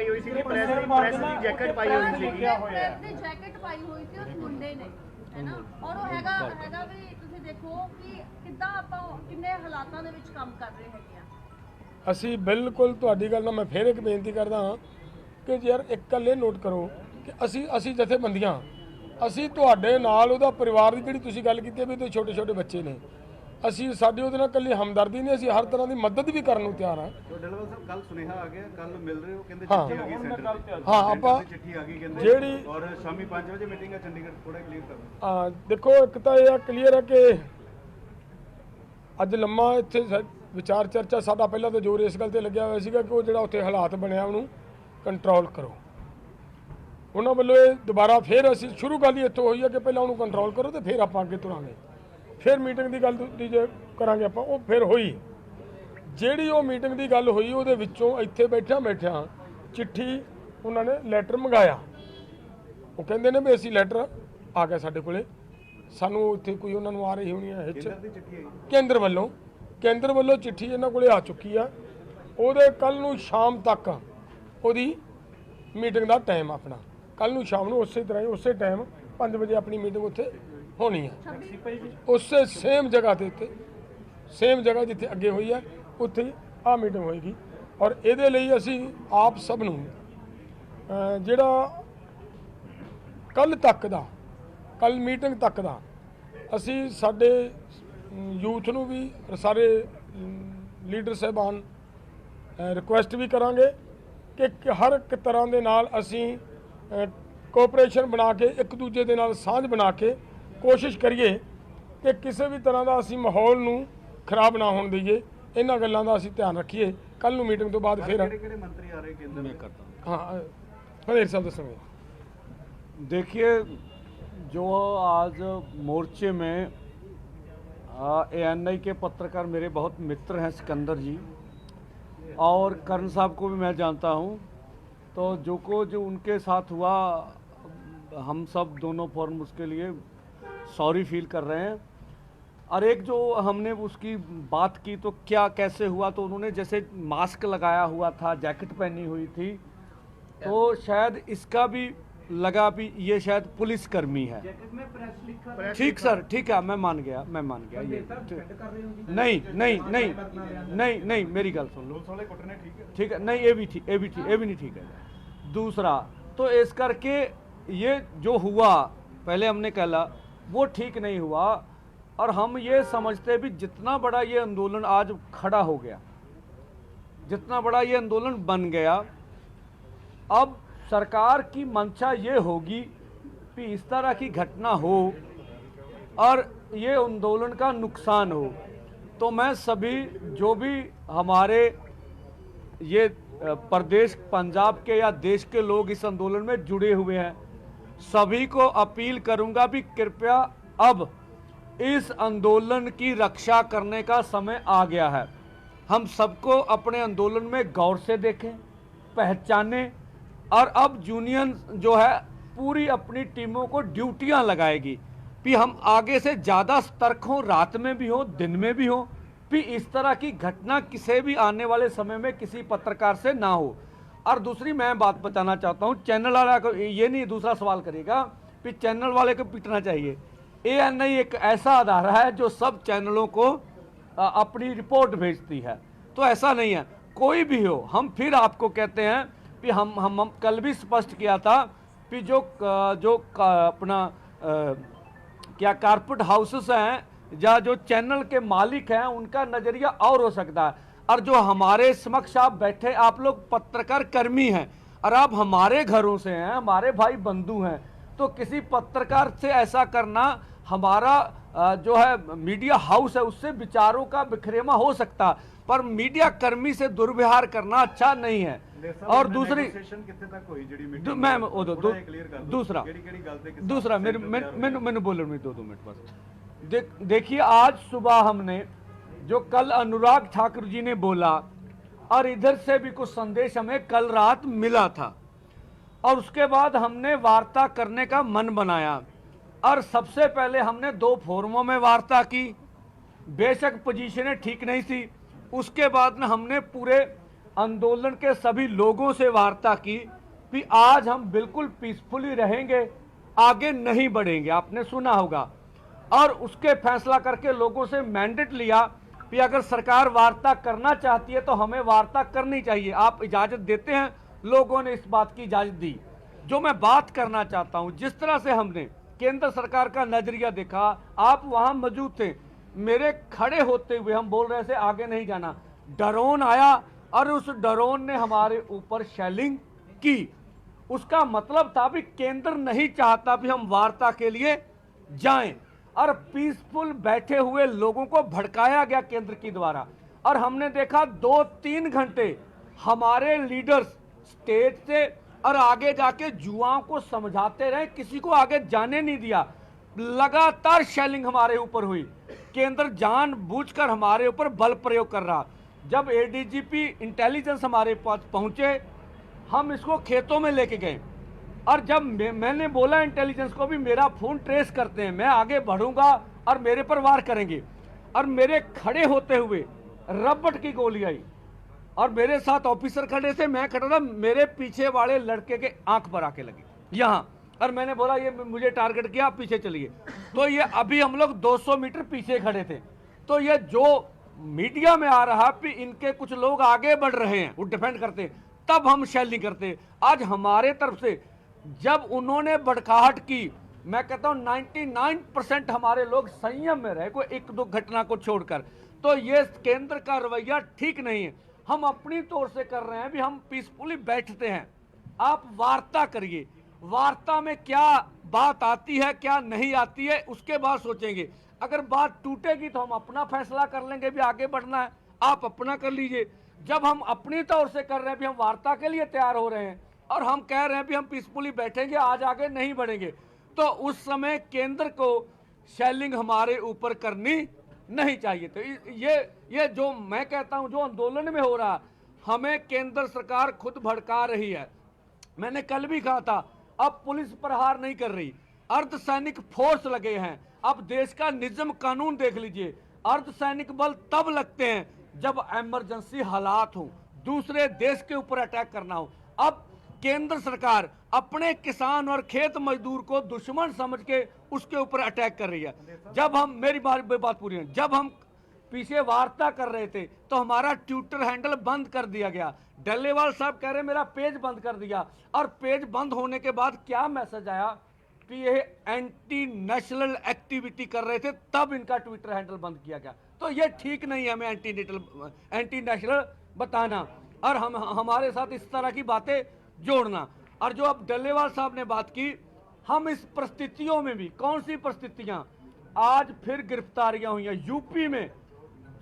ਪਾਈ ਹੋਈ ਸੀ ਪ੍ਰੈਸ ਦੀ ਪ੍ਰੈਸ ਦੀ ਜੈਕਟ ਪਾਈ ਹੋਈ ਸੀ ਪ੍ਰੈਸ ਦੀ ਜੈਕਟ ਪਾਈ ਹੋਈ ਸੀ ਉਸ ਮੁੰਡੇ ਨੇ ਹੈਨਾ ਔਰ ਉਹ ਹੈਗਾ ਹੈਗਾ ਵੀ ਤੁਸੀਂ ਦੇਖੋ ਕਿ ਕਿੱਦਾਂ ਆਪਾਂ ਕਿੰਨੇ ਹਾਲਾਤਾਂ ਦੇ ਵਿੱਚ ਕੰਮ ਕਰ ਰਹੇ ਹੈਗੇ ਆ। ਅਸੀਂ ਬਿਲਕੁਲ ਤੁਹਾਡੀ ਗੱਲ ਨਾਲ ਮੈਂ ਫੇਰ ਇੱਕ ਬੇਨਤੀ ਕਰਦਾ ਹਾਂ ਕਿ ਯਾਰ ਇੱਕ ਗੱਲ ਇਹ ਨੋਟ ਕਰੋ ਕਿ ਅਸੀਂ ਅਸੀਂ ਜਥੇਬੰਦੀਆਂ ਅਸੀਂ ਤੁਹਾਡੇ ਨਾਲ ਉਹਦਾ ਪਰਿਵਾਰ ਦੀ ਜਿਹੜੀ ਤੁਸੀਂ ਗੱਲ ਕੀਤੀ ਵੀ ਉਹਦੇ ਛੋਟੇ ਛੋਟੇ ਬੱਚੇ ਨੇ ਅਸੀਂ ਸਾਡੀ ਉਹਦੇ ਨਾਲ ਇਕੱਲੀ ਹਮਦਰਦੀ ਨਹੀਂ ਅਸੀਂ ਹਰ ਤਰ੍ਹਾਂ ਦੀ ਮਦਦ ਵੀ ਕਰਨ ਨੂੰ ਤਿਆਰ ਹਾਂ। ਤੋ ਡਲਵਲ ਸਾਹਿਬ ਕੱਲ ਸੁਨੇਹਾ ਆ ਗਿਆ ਕੱਲ ਮਿਲ ਰਹੇ ਹੋ ਕਹਿੰਦੇ ਹਾਂ। ਚਿੱਠੀ ਆ ਗਈ ਸੈਂਟਰ ਦੀ ਹਾਂ ਆਪਾਂ ਸੈਂਟਰ ਦੀ ਚਿੱਠੀ ਆ ਗਈ ਕਹਿੰਦੇ। ਜਿਹੜੀ- ਔਰ ਸ਼ਾਮੀ 5 ਵਜੇ ਮੀਟਿੰਗ ਹੈ ਚੰਡੀਗੜ੍ਹ ਥੋੜਾ ਕਲੀਅਰ ਕਰੋ। ਆ ਦੇਖੋ ਇੱਕ ਤਾਂ ਇਹ ਕਲੀਅਰ ਹੈ ਕਿ ਅੱਜ ਲੰਮਾ ਇੱਥੇ ਵਿਚਾਰ ਚਰਚਾ ਸਾਡਾ ਪਹਿਲਾਂ ਤਾਂ ਜ਼ੋਰ ਇਸ ਗੱਲ ਤੇ ਲੱਗਿਆ ਹੋਇਆ ਸੀਗਾ ਕਿ ਉਹ ਜਿਹੜਾ ਉੱਥੇ ਹਾਲਾਤ ਬਣਿਆ ਉਹਨੂੰ ਕੰਟਰੋਲ ਕਰੋ। ਉਹਨਾਂ ਵੱਲੋਂ ਇਹ ਦੁਬਾਰਾ ਫਿਰ ਅਸੀਂ ਸ਼ੁਰੂ ਗੱਲ ਹੀ ਇੱਥੋਂ ਹੋਈ ਹੈ ਕਿ ਪਹਿਲਾਂ ਉਹਨੂੰ ਕੰਟਰੋਲ ਕਰੋ ਤੇ ਫਿਰ ਆਪਾਂ ਅੱਗੇ ਤੁਰਾਂਗੇ। ਫਿਰ ਮੀਟਿੰਗ ਦੀ ਗੱਲ ਦੂਜੀ ਜੇ ਕਰਾਂਗੇ ਆਪਾਂ ਉਹ ਫਿਰ ਹੋਈ। ਜਿਹੜੀ ਉਹ ਮੀਟਿੰਗ ਦੀ ਗੱਲ ਹੋਈ ਉਹਦੇ ਵਿੱਚੋਂ ਇੱਥੇ ਬੈਠਿਆਂ ਬੈਠਿਆਂ ਚਿੱਠੀ ਉਹਨਾਂ ਨੇ ਲੈਟਰ ਮੰਗਾਇਆ। ਉਹ ਕਹਿੰਦੇ ਨੇ ਵੀ ਅਸੀਂ ਲੈਟਰ ਆ ਗਿਆ ਸਾਡੇ ਕੋਲੇ। ਸਾਨੂੰ ਇੱਥੇ ਕੋਈ ਉਹਨਾਂ ਨੂੰ ਆ ਰਹੀ ਹੋਣੀ ਹੈ ਹਿੱਚ ਕੇਂਦਰ ਦੀ ਵੱਲੋਂ ਕੇਂਦਰ ਵੱਲੋਂ ਚਿੱਠੀ ਇਹਨਾਂ ਕੋਲੇ ਆ ਚੁੱਕੀ ਆ। ਉਹਦੇ ਕੱਲ ਨੂੰ ਸ਼ਾਮ ਤੱਕ ਉਹਦੀ ਮੀਟਿੰਗ ਦਾ ਟਾਈਮ ਆਪਣਾ। ਕੱਲ ਨੂੰ ਸ਼ਾਮ ਨੂੰ ਉਸੇ ਤਰ੍ਹਾਂ ਹੀ ਉਸੇ ਟਾਈਮ 5 ਵਜੇ ਆਪਣੀ ਮੀਟਿੰਗ ਉੱਥੇ ਹੋਣੀ ਆ। ਉਸੇ ਸੇਮ ਜਗ੍ਹਾ ਤੇ ਉੱਤੇ ਸੇਮ ਜਗ੍ਹਾ ਜਿੱਥੇ ਅੱਗੇ ਹੋਈ ਹੈ ਉੱਥੇ ਆ ਮੀਟਿੰਗ ਹੋਏਗੀ। ਔਰ ਇਹਦੇ ਲਈ ਅਸੀਂ ਆਪ ਸਭ ਨੂੰ ਜਿਹੜਾ ਕੱਲ ਤੱਕ ਦਾ ਕੱਲ ਮੀਟਿੰਗ ਤੱਕ ਦਾ, ਅਸੀਂ ਸਾਡੇ ਯੂਥ ਨੂੰ ਵੀ ਸਾਰੇ ਲੀਡਰ ਸਾਹਿਬਾਨ ਰਿਕੁਐਸਟ ਵੀ ਕਰਾਂਗੇ ਕਿ ਹਰ ਇੱਕ ਤਰ੍ਹਾਂ ਦੇ ਨਾਲ ਅਸੀਂ ਕੋਆਪਰੇਸ਼ਨ ਬਣਾ ਕੇ ਇੱਕ ਦੂਜੇ ਦੇ ਨਾਲ ਸਾਂਝ ਬਣਾ ਕੇ ਕੋਸ਼ਿਸ਼ ਕਰੀਏ ਕਿ ਕਿਸੇ ਵੀ ਤਰ੍ਹਾਂ ਦਾ ਅਸੀਂ ਮਾਹੌਲ ਨੂੰ ਖਰਾਬ ਨਾ ਹੋਣ ਦਈਏ ਇਹਨਾਂ ਗੱਲਾਂ ਦਾ ਅਸੀਂ ਧਿਆਨ ਰੱਖੀਏ ਕੱਲ ਨੂੰ ਮੀਟਿੰਗ ਤੋਂ ਬਾਅਦ ਫਿਰ ਕਿਹੜੇ ਕਿਹੜੇ ਮੰਤਰੀ ਆ ਰਹੇ ਕੇਂਦਰ ਦੇ ਹਾਂ ਹਨੇਰ ਸਾਹਿਬ ਦੱਸਣਗੇ देखिए जो आज मोर्चे में एएनआई के पत्रकार मेरे बहुत मित्र हैं सिकंदर जी और कर्ण साहब को भी मैं जानता हूं तो जो को जो उनके साथ हुआ हम सब दोनों फॉर्म उसके लिए सॉरी फील कर रहे हैं। और एक जो हमने उसकी बात की तो क्या कैसे हुआ तो उन्होंने जैसे मास्क लगाया हुआ था जैकेट पहनी हुई थी तो शायद इसका भी लगा भी ये शायद पुलिस कर्मी है। ठीक सर ठीक है मैं मान गया मैं मान गया ये नहीं नहीं नहीं नहीं नहीं मेरी गल सुन लो। ठीक है। नहीं ये भी ठीक ये भी ठीक ये भी नहीं ठीक है। दूसरा तो इस करके ये जो हुआ पहले हमने कहला वो ठीक नहीं हुआ। और हम ये समझते भी जितना बड़ा ये आंदोलन आज खड़ा हो गया, जितना बड़ा ये आंदोलन बन गया, अब सरकार की मंशा ये होगी कि इस तरह की घटना हो और ये आंदोलन का नुकसान हो। तो मैं सभी, जो भी हमारे ये प्रदेश, पंजाब के या देश के लोग इस आंदोलन में जुड़े हुए हैं सभी को अपील करूँगा भी कृपया अब इस आंदोलन की रक्षा करने का समय आ गया है। हम सबको अपने आंदोलन में गौर से देखें, पहचानें और अब यूनियन जो है पूरी अपनी टीमों को ड्यूटियाँ लगाएगी कि हम आगे से ज़्यादा सतर्क हों, रात में भी हो, दिन में भी हो, कि इस तरह की घटना किसी भी आने वाले समय में किसी पत्रकार से ना हो। और दूसरी मैं बात बताना चाहता हूँ चैनल वाला को ये नहीं दूसरा सवाल करेगा कि चैनल वाले को पीटना चाहिए। ए एन आई एक ऐसा अदारा है जो सब चैनलों को अपनी रिपोर्ट भेजती है। तो ऐसा नहीं है। कोई भी हो हम फिर आपको कहते हैं कि हम हम, हम कल भी स्पष्ट किया था कि जो जो अपना क्या कारपेट हाउसेस हैं या जो चैनल के मालिक हैं उनका नज़रिया और हो सकता है। और जो हमारे समक्ष आप बैठे आप लोग पत्रकार कर्मी हैं और आप हमारे घरों से हैं हमारे भाई बंधु हैं तो किसी पत्रकार से ऐसा करना हमारा जो है मीडिया हाउस है उससे विचारों का बिखरेमा हो सकता पर मीडिया कर्मी से दुर्व्यवहार करना अच्छा नहीं है। और दूसरी मैम दूसरा दूसरा मेरे मैंने बोलो दो दो मिनट बस। देखिए आज सुबह हमने जो कल अनुराग ठाकुर जी ने बोला, और इधर से भी कुछ संदेश हमें कल रात मिला था। और उसके बाद हमने वार्ता करने का मन बनाया। और सबसे पहले हमने दो फोरमों में वार्ता की। बेशक पोजीशनें ठीक नहीं थी। उसके बाद में हमने पूरे आंदोलन के सभी लोगों से वार्ता की कि आज हम बिल्कुल पीसफुली रहेंगे, आगे नहीं बढ़ेंगे। आपने सुना होगा। और उसके फैसला करके लोगों से मैंडेट लिया कि अगर सरकार वार्ता करना चाहती है तो हमें वार्ता करनी चाहिए। आप इजाज़त देते हैं, लोगों ने इस बात की इजाज़त दी। जो मैं बात करना चाहता हूँ, जिस तरह से हमने केंद्र सरकार का नज़रिया देखा, आप वहाँ मौजूद थे। मेरे खड़े होते हुए हम बोल रहे थे, आगे नहीं जाना। ड्रोन आया और उस ड्रोन ने हमारे ऊपर शेलिंग की। उसका मतलब था भी केंद्र नहीं चाहता भी हम वार्ता के लिए जाएँ। और पीसफुल बैठे हुए लोगों को भड़काया गया केंद्र की द्वारा। और हमने देखा दो तीन घंटे हमारे लीडर्स स्टेज से और आगे जाके युवाओं को समझाते रहे, किसी को आगे जाने नहीं दिया। लगातार शेलिंग हमारे ऊपर हुई। केंद्र जानबूझकर हमारे ऊपर बल प्रयोग कर रहा। जब एडीजीपी इंटेलिजेंस हमारे पास पहुँचे, हम इसको खेतों में लेके गए। और जब मैंने बोला इंटेलिजेंस को भी मेरा फ़ोन ट्रेस करते हैं, मैं आगे बढ़ूँगा और मेरे पर वार करेंगे। और मेरे खड़े होते हुए रबट की गोली आई और मेरे साथ ऑफिसर खड़े थे। मैं खड़ा था, मेरे पीछे वाले लड़के के आँख पर आके लगी। यहाँ। और मैंने बोला, ये मुझे टारगेट किया, आप पीछे चलिए। तो ये अभी हम लोग 200 मीटर पीछे खड़े थे। तो ये जो मीडिया में आ रहा कि इनके कुछ लोग आगे बढ़ रहे हैं, वो डिफेंड करते तब हम शेलिंग करते आज हमारे तरफ़ से जब उन्होंने बड़काहट की, मैं कहता हूँ 99 परसेंट हमारे लोग संयम में रहे कोई एक दो घटना को छोड़कर। तो ये केंद्र का रवैया ठीक नहीं है। हम अपनी तौर से कर रहे हैं, भी हम पीसफुली बैठते हैं। आप वार्ता करिए। वार्ता में क्या बात आती है, क्या नहीं आती है, उसके बाद सोचेंगे। अगर बात टूटेगी तो हम अपना फैसला कर लेंगे, भी आगे बढ़ना है। आप अपना कर लीजिए। जब हम अपनी तौर से कर रहे हैं, भी हम वार्ता के लिए तैयार हो रहे हैं। और हम कह रहे हैं भी हम पीसफुली बैठेंगे, आज आगे नहीं बढ़ेंगे। तो उस समय केंद्र को शेलिंग हमारे ऊपर करनी नहीं चाहिए तो ये ये जो मैं कहता हूँ, जो आंदोलन में हो रहा, हमें केंद्र सरकार खुद भड़का रही है। मैंने कल भी कहा था, अब पुलिस प्रहार नहीं कर रही। अर्धसैनिक फोर्स लगे हैं। अब देश का निजम कानून देख लीजिए। अर्धसैनिक बल तब लगते हैं जब इमरजेंसी हालात हो। दूसरे देश के ऊपर अटैक करना हो। अब केंद्र सरकार अपने किसान और खेत मजदूर को दुश्मन समझ के उसके ऊपर अटैक कर रही है। जब हम, मेरी बात बात पूरी है। जब हम पीछे वार्ता कर रहे थे तो हमारा ट्विटर हैंडल बंद कर दिया गया। डल्लेवाल साहब कह रहे मेरा पेज बंद कर दिया। और पेज बंद होने के बाद क्या मैसेज आया कि ये एंटी नेशनल एक्टिविटी कर रहे थे, तब इनका ट्विटर हैंडल बंद किया गया। तो ये ठीक नहीं है हमें एंटी नेशनल एंटी नेशनल बताना। और हम, हमारे साथ इस तरह की बातें जोड़ना। और जो अब डल्लेवाल साहब ने बात की हम इस परिस्थितियों में भी कौन सी परिस्थितियाँ? आज फिर गिरफ्तारियाँ हुई हैं। यूपी में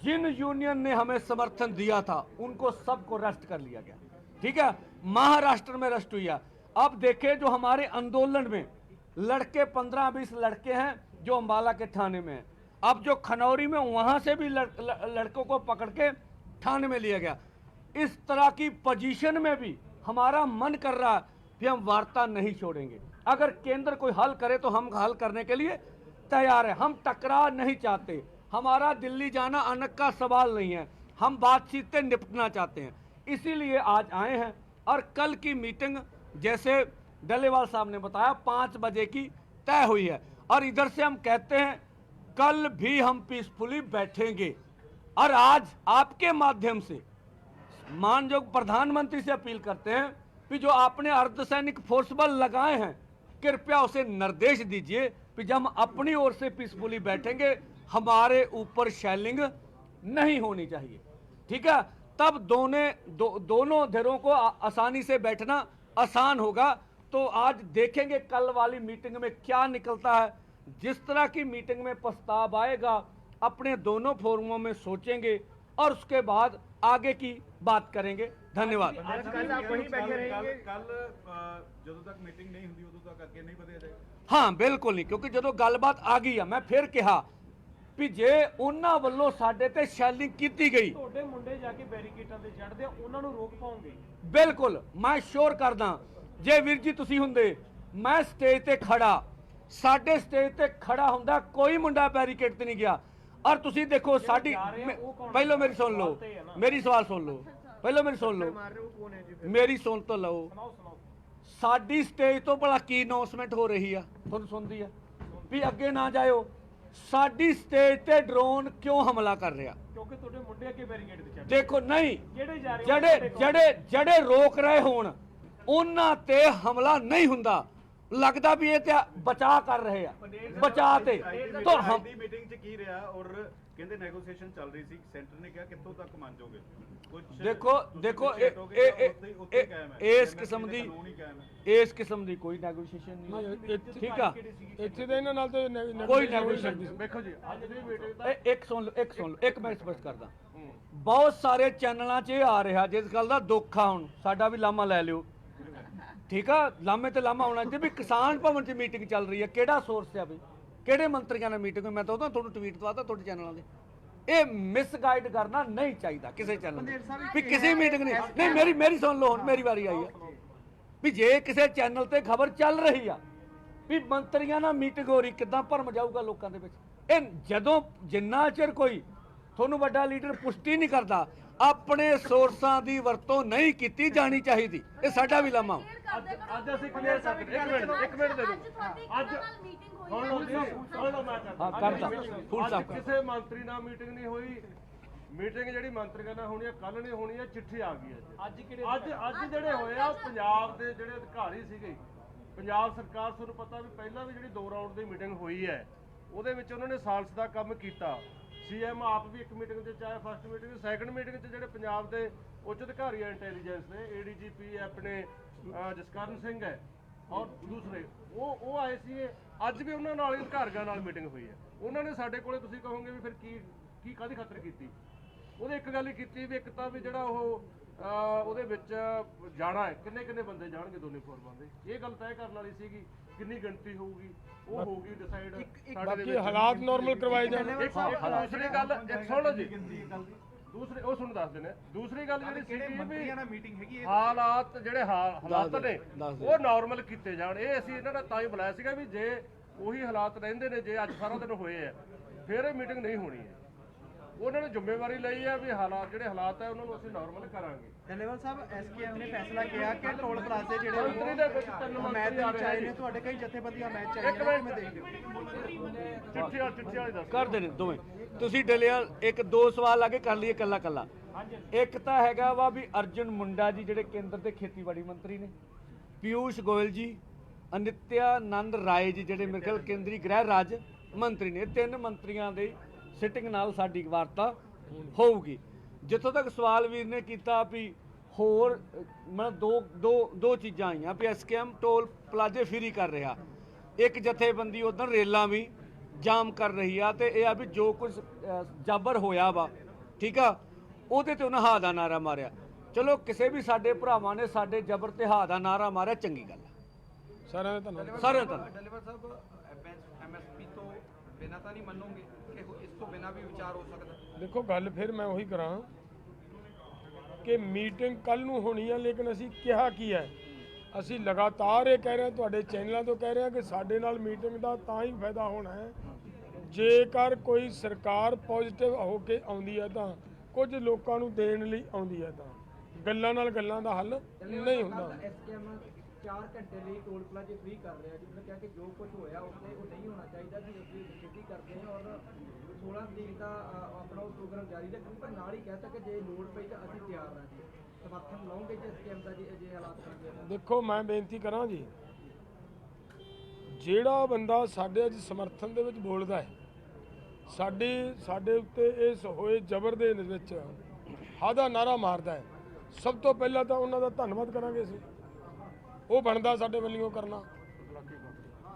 जिन यूनियन ने हमें समर्थन दिया था उनको सबको अरेस्ट कर लिया गया। ठीक है? महाराष्ट्र में अरेस्ट हुई है। अब देखें जो हमारे आंदोलन में लड़के पंद्रह बीस लड़के हैं जो अम्बाला के थाने में हैं। अब जो खनौरी में वहाँ से भी लड़, लड़कों को पकड़ के थाने में लिया गया। इस तरह की पोजीशन में भी हमारा मन कर रहा है कि हम वार्ता नहीं छोड़ेंगे। अगर केंद्र कोई हल करे तो हम हल करने के लिए तैयार है। हम टकराव नहीं चाहते। हमारा दिल्ली जाना अनक का सवाल नहीं है। हम बातचीत से निपटना चाहते हैं। इसीलिए आज आए हैं और कल की मीटिंग, जैसे डलेवाल साहब ने बताया, पाँच बजे की तय हुई है। और इधर से हम कहते हैं, कल भी हम पीसफुली बैठेंगे। और आज आपके माध्यम से मानयोग प्रधानमंत्री से अपील करते हैं कि जो आपने अर्धसैनिक फोर्स बल लगाए हैं कृपया उसे निर्देश दीजिए कि जब हम अपनी ओर से पीसफुली बैठेंगे हमारे ऊपर शैलिंग नहीं होनी चाहिए। ठीक है? तब दोनों दो, दोनों धिरों को आसानी से बैठना आसान होगा। तो आज देखेंगे कल वाली मीटिंग में क्या निकलता है। जिस तरह की मीटिंग में प्रस्ताव आएगा अपने दोनों फोरमों में सोचेंगे और उसके बाद आगे की बात करेंगे धन्यवाद आज कल आप वहीं बैठे रहेंगे ਕੱਲ ਜਦੋਂ ਤੱਕ ਮੀਟਿੰਗ ਨਹੀਂ ਹੁੰਦੀ ਉਦੋਂ ਤੱਕ ਅੱਗੇ ਨਹੀਂ ਵਧਿਆ ਜਾਏਗਾ ਹਾਂ ਬਿਲਕੁਲ ਨਹੀਂ ਕਿਉਂਕਿ ਜਦੋਂ ਗੱਲਬਾਤ ਆ ਗਈ ਆ ਮੈਂ ਫਿਰ ਕਿਹਾ ਵੀ ਜੇ ਉਹਨਾਂ ਵੱਲੋਂ ਸਾਡੇ ਤੇ ਸ਼ੈਲਿੰਗ ਕੀਤੀ ਗਈ ਤੁਹਾਡੇ ਮੁੰਡੇ ਜਾ ਕੇ ਬੈਰੀਕੇਟਾਂ ਤੇ ਚੜਦੇ ਆ ਉਹਨਾਂ ਨੂੰ ਰੋਕ ਪਾਉਂਗੇ ਬਿਲਕੁਲ ਮੈਂ ਸ਼ੋਰ ਕਰਦਾ ਜੇ ਵੀਰ ਜੀ ਤੁਸੀਂ ਹੁੰਦੇ ਮੈਂ ਸਟੇਜ ਤੇ ਖੜਾ ਸਾਡੇ ਸਟੇਜ ਤੇ ਖੜਾ ਹੁੰਦਾ ਕੋਈ ਮੁੰਡਾ ਬੈਰੀਕੇਡ ਤੇ ਨਹੀਂ ਗਿਆ ਔਰ ਤੁਸੀਂ ਦੇਖੋ ਸਾਡੀ? ਪਹਿਲਾਂ ਮੇਰੀ ਸੁਣ ਲਓ। ਮੇਰੀ ਸਵਾਲ ਸੁਣ ਲਓ। ਪਹਿਲਾਂ ਮੇਰੀ ਸੁਣ ਲਓ। ਮਾਰ ਸੁਣ ਤਾਂ ਲਓ। ਸਾਡੀ ਸਟੇਜ ਤੋਂ ਭਲਾ ਕੀ ਅਨਾਉਂਸਮੈਂਟ ਹੋ ਰਹੀ ਆ? ਤੁਹਾਨੂੰ ਸੁਣਦੀ ਆ। ਵੀ ਅੱਗੇ ਨਾ ਜਾਇਓ। ਸਾਡੀ ਸਟੇਜ ਤੇ ਡਰੋਨ ਕਿਉਂ ਹਮਲਾ ਕਰ ਰਿਹਾ? ਕਿਉਂਕਿ ਤੁਹਾਡੇ ਮੁੰਡੇ ਅੱਗੇ ਬੈਰੀਕੇਡ ਤੇ ਚੱਲ ਦੇਖੋ ਨਹੀਂ। ਜਿਹੜੇ ਜਾ ਰਹੇ ਜਿਹੜੇ ਜਿਹੜੇ ਜਿਹੜੇ ਰੋਕ ਰਹੇ ਹੋਣ ਉਹਨਾਂ ਤੇ ਹਮਲਾ ਨਹੀਂ ਹੁੰਦਾ। ਲੱਗਦਾ ਵੀ ਇਹ ਤੇ ਬਚਾ ਕਰ ਰਹੇ ਆ। ਬਚਾ ਤੇ। ਤਾਂ ਹਮ ਕੀ ਰਿਹਾ ਔਰ ਕਹਿੰਦੇ ਨੈਗੋਸੀਏਸ਼ਨ ਚੱਲ ਰਹੀ ਸੀ ਸੈਂਟਰ ਨੇ ਕਿਹਾ ਕਿੱਥੋਂ ਤੱਕ ਮੰਨ ਜਾਓਗੇ ਕੁਝ ਦੇਖੋ ਦੇਖੋ ਜਾਂ? ਇਸ ਕਿਸਮ ਦੇ ਦੀ ਇਸ ਕਿਸਮ ਦੀ ਕੋਈ ਨੈਗੋਸ਼ੀਏਸ਼ਨ ਨਹੀਂ ਠੀਕ ਆ? ਇੱਥੇ ਤਾਂ ਇਹਨਾਂ ਨਾਲ ਤਾਂ ਕੋਈ negotiation ਨਹੀਂ। ਵੇਖੋ ਜੀ ਅੱਜ ਦੀ ਮੀਟਿੰਗ ਦਾ ਇਹ ਇੱਕ ਸੁਣ ਲਓ ਇੱਕ ਸੁਣ ਲਓ ਇੱਕ ਮੈਂ ਸਪਸ਼ਟ ਕਰਦਾ। ਬਹੁਤ ਸਾਰੇ ਚੈਨਲਾਂ 'ਚ ਇਹ ਆ ਰਿਹਾ ਜਿਸ ਗੱਲ ਦਾ ਦੁੱਖ ਆ ਹੁਣ ਸਾਡਾ ਵੀ ਲਾਮਾ ਲੈ ਲਿਓ। ਠੀਕ ਆ? ਲਾਮੇ ਤੇ ਲਾਮਾ ਹੋਣਾ ਚਾਹੀਦਾ ਵੀ ਕਿਸਾਨ ਭਵਨ 'ਚ ਮੀਟਿੰਗ ਚੱਲ ਰਹੀ ਹੈ ਕਿਹੜਾ ਸੋਰਸ ਹੈ ਬਈ ਕਿਹੜੇ ਮੰਤਰੀਆਂ ਨਾਲ ਮੀਟਿੰਗ ਹੋਈ? ਮੈਂ ਤਾਂ ਉਹਦਾ ਤੁਹਾਨੂੰ ਟਵੀਟ ਦਵਾਤਾ ਤੁਹਾਡੇ ਚੈਨਲਾਂ ਦੇ ਇਹ ਮਿਸਗਾਈਡ ਕਰਨਾ ਨਹੀਂ ਚਾਹੀਦਾ ਕਿਸੇ ਚੈਨਲ ਨੂੰ। ਵੀ ਕਿਸੇ ਮੀਟਿੰਗ ਨਹੀਂ। ਨਹੀਂ ਮੇਰੀ ਮੇਰੀ ਸੁਣ ਲਓ ਹੁਣ ਮੇਰੀ ਵਾਰੀ ਆਈ ਹੈ ਵੀ ਜੇ ਕਿਸੇ ਚੈਨਲ ਤੇ ਖਬਰ ਚੱਲ ਰਹੀ ਆ ਵੀ ਮੰਤਰੀਆਂ ਨਾਲ ਮੀਟਿੰਗ ਹੋ ਰਹੀ ਕਿੱਦਾਂ ਭਰਮ ਜਾਊਗਾ ਲੋਕਾਂ ਦੇ ਵਿੱਚ? ਇਹ ਜਦੋਂ ਜਿੰਨਾ ਚਿਰ ਕੋਈ ਤੁਹਾਨੂੰ ਵੱਡਾ ਲੀਡਰ ਪੁਸ਼ਟੀ ਨਹੀਂ ਕਰਦਾ ਆਪਣੇ ਸੋਰਸਾਂ ਦੀ ਵਰਤੋਂ ਨਹੀਂ ਕੀਤੀ ਜਾਣੀ ਚਾਹੀਦੀ। ਇਹ ਸਾਡਾ ਵੀ ਲਾਮਾ। ਅੱਜ ਅੱਜ ਅਸੀਂ ਕਲੀਅਰ ਕਰ ਇੱਕ ਮਿੰਟ ਇੱਕ ਮਿੰਟ ਦੇ ਦਿਓ। ਅੱਜ ਤੁਹਾਡੀ ਅੱਜ ਨਾਲ ਮੀਟਿੰਗ ਹੋਈ ਸੁਣ ਲਓ ਜੀ ਸੁਣ ਲਓ ਮੈਂ ਕਰਦਾ ਹਾਂ, ਕਰਦਾ। Full ਅੱਜ stop ਕਰ। ਕਿਸੇ ਮੰਤਰੀ ਨਾਲ ਮੀਟਿੰਗ ਨਹੀਂ ਹੋਈ। ਮੀਟਿੰਗ ਜਿਹੜੀ ਮੰਤਰੀਆਂ ਨਾਲ ਹੋਣੀ ਹੈ ਕੱਲ ਨਹੀਂ ਹੋਣੀ ਹੈ ਚਿੱਠੀ ਆ ਗਈ ਅੱਜ ਅੱਜ ਕਿਹੜੇ ਅੱਜ ਅੱਜ ਜਿਹੜੇ ਹੋਏ ਆ ਪੰਜਾਬ ਦੇ ਜਿਹੜੇ ਅਧਿਕਾਰੀ ਸੀਗੇ ਪੰਜਾਬ ਸਰਕਾਰ ਤੁਹਾਨੂੰ ਪਤਾ ਵੀ ਪਹਿਲਾਂ ਵੀ ਜਿਹੜੀ ਦੋ ਰਾਊਂਡ ਦੀ ਮੀਟਿੰਗ ਹੋਈ ਹੈ ਉਹਦੇ ਵਿੱਚ ਉਹਨਾਂ ਨੇ ਸਾਲਸ ਦਾ ਕੰਮ ਕੀਤਾ। ਸੀਐਮ ਆਪ ਵੀ ਇੱਕ ਮੀਟਿੰਗ 'ਚ ਚਾਹੇ ਫਸਟ ਮੀਟਿੰਗ ਸੈਕੰਡ ਮੀਟਿੰਗ 'ਚ ਜਿਹੜੇ ਪੰਜਾਬ ਦੇ ਉੱਚ ਅਧਿਕਾਰੀ ਆ ਇੰਟੈਲੀਜੈਂਸ ਦੇ ਏਡੀਜੀਪੀ ਆਪਣੇ ਅਹ, ਜਸਕਰਨ ਸਿੰਘ ਹੈ ਔਰ ਦੂਸਰੇ ਉਹ ਉਹ ਆਏ ਸੀ ਅੱਜ ਵੀ ਉਹਨਾਂ ਨਾਲ ਅਧਿਕਾਰੀਆਂ ਨਾਲ ਮੀਟਿੰਗ ਹੋਈ ਹੈ ਉਹਨਾਂ ਨੇ ਸਾਡੇ ਕੋਲੇ ਤੁਸੀਂ ਕਹੋਗੇ ਵੀ ਫਿਰ ਕੀ ਕੀ ਕਾਦੀ ਖਾਤਰ ਕੀਤੀ ਉਹਦੇ ਇੱਕ ਗੱਲ ਹੀ ਕੀਤੀ ਵੀ ਇੱਕ ਤਾਂ ਵੀ ਜਿਹੜਾ ਉਹ ਉਹਦੇ ਵਿੱਚ ਜਾਣਾ ਹੈ ਕਿੰਨੇ ਕਿੰਨੇ ਬੰਦੇ ਜਾਣਗੇ ਦੋਨੇ ਫੋਰਮਾਂ ਦੇ ਇਹ ਗੱਲ ਤੈਅ ਕਰਨ ਵਾਲੀ ਸੀਗੀ ਕਿੰਨੀ ਗਿਣਤੀ ਹੋਊਗੀ ਉਹ ਹੋਊਗੀ ਡਿਸਾਈਡ ਬਾਕੀ ਹਾਲਾਤ ਨਾਰਮਲ ਕਰਵਾਏ ਜਾਣ ਦੂਸਰੀ ਗੱਲ ਇੱਕ ਸੁਣ ਲਓ ਜੀ ਦੂਸਰੀ ਉਹ ਸੁਣ ਦੱਸ ਦਿੰਦੇ ਦੂਸਰੀ ਗੱਲ ਜਿਹੜੀ ਸੀਗੀ ਵੀ ਮੰਤਰੀਆਂ ਨਾਲ ਮੀਟਿੰਗ ਹੈਗੀ ਹਾਲਾਤ ਜਿਹੜੇ ਹਾਲਾਤ ਨੇ। ਉਹ ਨਾਰਮਲ ਕੀਤੇ ਜਾਣ। ਇਹ ਅਸੀਂ ਇਹਨਾਂ ਦਾ ਤਾਂ ਹੀ ਬੁਲਾਇਆ ਸੀਗਾ ਵੀ ਜੇ ਉਹੀ ਹਾਲਾਤ ਰਹਿੰਦੇ ਨੇ ਜੇ ਅੱਜ ਸਾਰਾ ਦਿਨ ਹੋਏ ਆ ਫਿਰ ਇਹ ਮੀਟਿੰਗ ਨਹੀਂ ਹੋਣੀ ਹੈ। ਉਹਨਾਂ ਨੇ ਜ਼ਿੰਮੇਵਾਰੀ ਲਈ ਹੈ ਵੀ ਹਾਲਾਤ ਜਿਹੜੇ ਹਾਲਾਤ ਹੈ ਉਹਨਾਂ ਨੂੰ ਅਸੀਂ ਨਾਰਮਲ ਕਰਾਂਗੇ। ਡੱਲੇਵਾਲ ਸਾਹਿਬ ਐਸਕੇਐਮ ਨੇ ਫੈਸਲਾ ਕੀਤਾ ਕਿ ਟੋਲ ਪਲਾਜ਼ੇ ਜਿਹੜੇ ਮੰਤਰੀ ਦੇ ਵਿੱਚ ਤਿੰਨ ਮੰਤਰੀ ਆ ਰਹੇ ਨੇ ਤੁਹਾਡੇ ਕਈ ਜਥੇਬੰਦੀਆਂ ਮੈਚ ਚਾਹੀਦੇ ਨੇ। ਕਿਵੇਂ ਦੇਖਦੇ ਹੋ ਚਿੱਠੀ ਵਾਲੀ ਚਿੱਠੀ ਵਾਲੀ ਦੱਸ ਕਰਦੇ ਨੇ ਦੋਵੇਂ। ਤੁਸੀਂ ਡਲਿਆ ਇੱਕ ਦੋ ਸਵਾਲ ਆ ਕੇ ਕਰ ਲਈਏ ਕੱਲਾ ਕੱਲਾ ਇੱਕ ਤਾਂ ਹੈਗਾ ਵਾ ਵੀ ਅਰਜੁਨ ਮੁੰਡਾ ਜੀ ਜਿਹੜੇ ਕੇਂਦਰ ਦੇ ਖੇਤੀਬਾੜੀ ਮੰਤਰੀ ਨੇ ਪਿਊਸ਼ ਗੋਇਲ ਜੀ ਅਨਿਤਿਆਨੰਦ ਰਾਏ ਜੀ ਜਿਹੜੇ ਮੇਰੇ ਖਿਆਲ ਕੇਂਦਰੀ ਗ੍ਰਹਿ ਰਾਜ ਮੰਤਰੀ ਨੇ ਤਿੰਨ ਮੰਤਰੀਆਂ ਦੇ ਸਿਟਿੰਗ ਨਾਲ ਸਾਡੀ ਵਾਰਤਾ ਹੋਊਗੀ। ਜਿੱਥੋਂ ਤੱਕ ਸਵਾਲ ਵੀਰ ਨੇ ਕੀਤਾ ਵੀ ਹੋਰ ਮਤਲਬ ਦੋ ਦੋ ਦੋ ਚੀਜ਼ਾਂ ਆਈਆਂ ਵੀ ਐਸਕੇਐਮ ਟੋਲ ਪਲਾਜ਼ੇ ਫ੍ਰੀ ਕਰ ਰਿਹਾ। ਇੱਕ ਜਥੇਬੰਦੀ ਉਧਰ ਰੇਲਾਂ ਵੀ ਜਾਮ ਕਰ ਰਹੀ ਆ ਤੇ ਇਹ ਆ ਵੀ ਜੋ ਕੁਝ ਜਾਬਰ ਹੋਇਆ ਵਾ ਠੀਕ ਆ ਉਹਦੇ ਤੇ ਉਹਨਾਂ ਹਾ ਦਾ ਨਾਰਾ ਮਾਰਿਆ। ਚਲੋ ਕਿਸੇ ਵੀ ਸਾਡੇ ਭਰਾਵਾਂ ਨੇ ਸਾਡੇ ਜਬਰ ਤੇ ਹਾ ਦਾ ਨਾਰਾ ਮਾਰਿਆ ਚੰਗੀ ਗੱਲ ਹੈ ਸਾਰਿਆਂ ਦਾ ਧੰਨਵਾਦ। ਸਾਰਿਆਂ ਦਾ। ਡੈਲੀਵਰ ਸਾਹਿਬ ਐਮਐਸਪੀ ਤੋਂ ਬਿਨਾਂ ਤਾਂ ਨਹੀਂ ਮੰਨੋਗੇ ਕਿ ਇਸ ਤੋਂ ਬਿਨਾਂ ਵੀ ਵਿਚਾਰ ਹੋ ਸਕਦਾ? ਦੇਖੋ ਗੱਲ ਫਿਰ ਮੈਂ ਉਹੀ ਕਰਾਂ ਕਿ ਮੀਟਿੰਗ ਕੱਲ ਨੂੰ ਹੋਣੀ ਹੈ ਲੇਕਿਨ ਅਸੀਂ ਕਿਹਾ ਕੀ ਹੈ? ਅਸੀਂ ਲਗਾਤਾਰ ਇਹ ਕਹਿ ਰਹੇ ਹਾਂ ਤੁਹਾਡੇ ਚੈਨਲਾਂ ਤੋਂ ਕਹਿ ਰਹੇ ਹਾਂ ਕਿ ਸਾਡੇ ਨਾਲ ਮੀਟਿੰਗ ਦਾ ਤਾਂ ਹੀ ਫਾਇਦਾ ਹੋਣਾ ਹੈ। ਜੇਕਰ ਕੋਈ ਸਰਕਾਰ ਪੋਜ਼ਿਟਿਵ ਹੋ ਕੇ ਆਉਂਦੀ ਹੈ ਤਾਂ ਕੁਝ ਲੋਕਾਂ ਨੂੰ ਦੇਣ ਲਈ ਆਉਂਦੀ ਹੈ ਤਾਂ। ਗੱਲਾਂ ਨਾਲ ਗੱਲਾਂ ਦਾ ਹੱਲ ਨਹੀਂ ਹੁੰਦਾ। ਐਸਕੇਐਮ 4 ਘੰਟੇ ਲਈ ਟੋਲ ਪਲਾਜ਼ੇ ਫ੍ਰੀ ਕਰ ਰਿਹਾ ਜਿਸ ਨੇ ਕਿਹਾ ਕਿ ਜੋ ਕੁਝ ਹੋਇਆ ਉੱਥੇ ਉਹ ਨਹੀਂ ਹੋਣਾ ਚਾਹੀਦਾ ਸੀ ਅਸੀਂ ਛੇਤੀ ਕਰਦੇ ਹਾਂ ਔਰ 16 ਤਰੀਕ ਦਾ ਅ, ਆਪਣਾ ਉਹ ਪ੍ਰੋਗਰਾਮ ਜਾਰੀ ਰੱਖਾਂਗੇ ਪਰ ਨਾਲ ਹੀ ਕਹਿਤਾ ਕਿ ਜੇ ਲੋੜ ਪਈ ਤਾਂ ਅਸੀਂ ਤਿਆਰ ਹਾਂ ਜੀ। ਸਮਰਥਨ ਲਾਉਂਗੇ ਜੇ ਐਸਕੇਐਮ ਦਾ ਜੀ ਜੇ ਹਾਲਾਤ ਬਣਦੇ ਤਾਂ ਦੇਖੋ ਮੈਂ ਬੇਨਤੀ ਕਰਾਂ ਜੀ ਜਿਹੜਾ ਬੰਦਾ ਸਾਡੇ ਅੱਜ ਸਮਰਥਨ ਦੇ ਵਿੱਚ ਬੋਲਦਾ ਹੈ ਸਾਡੀ ਸਾਡੇ ਉੱਤੇ ਇਸ ਹੋਏ ਜ਼ਬਰ ਦੇ ਵਿੱਚ ਹਾਦਾ ਨਾਰਾ ਮਾਰਦਾ ਹੈ ਸਭ ਤੋਂ ਪਹਿਲਾਂ ਤਾਂ ਉਹਨਾਂ ਦਾ ਧੰਨਵਾਦ ਕਰਾਂਗੇ ਅਸੀਂ ਉਹ ਬਣਦਾ ਸਾਡੇ ਵੱਲੋਂ ਕਰਨਾ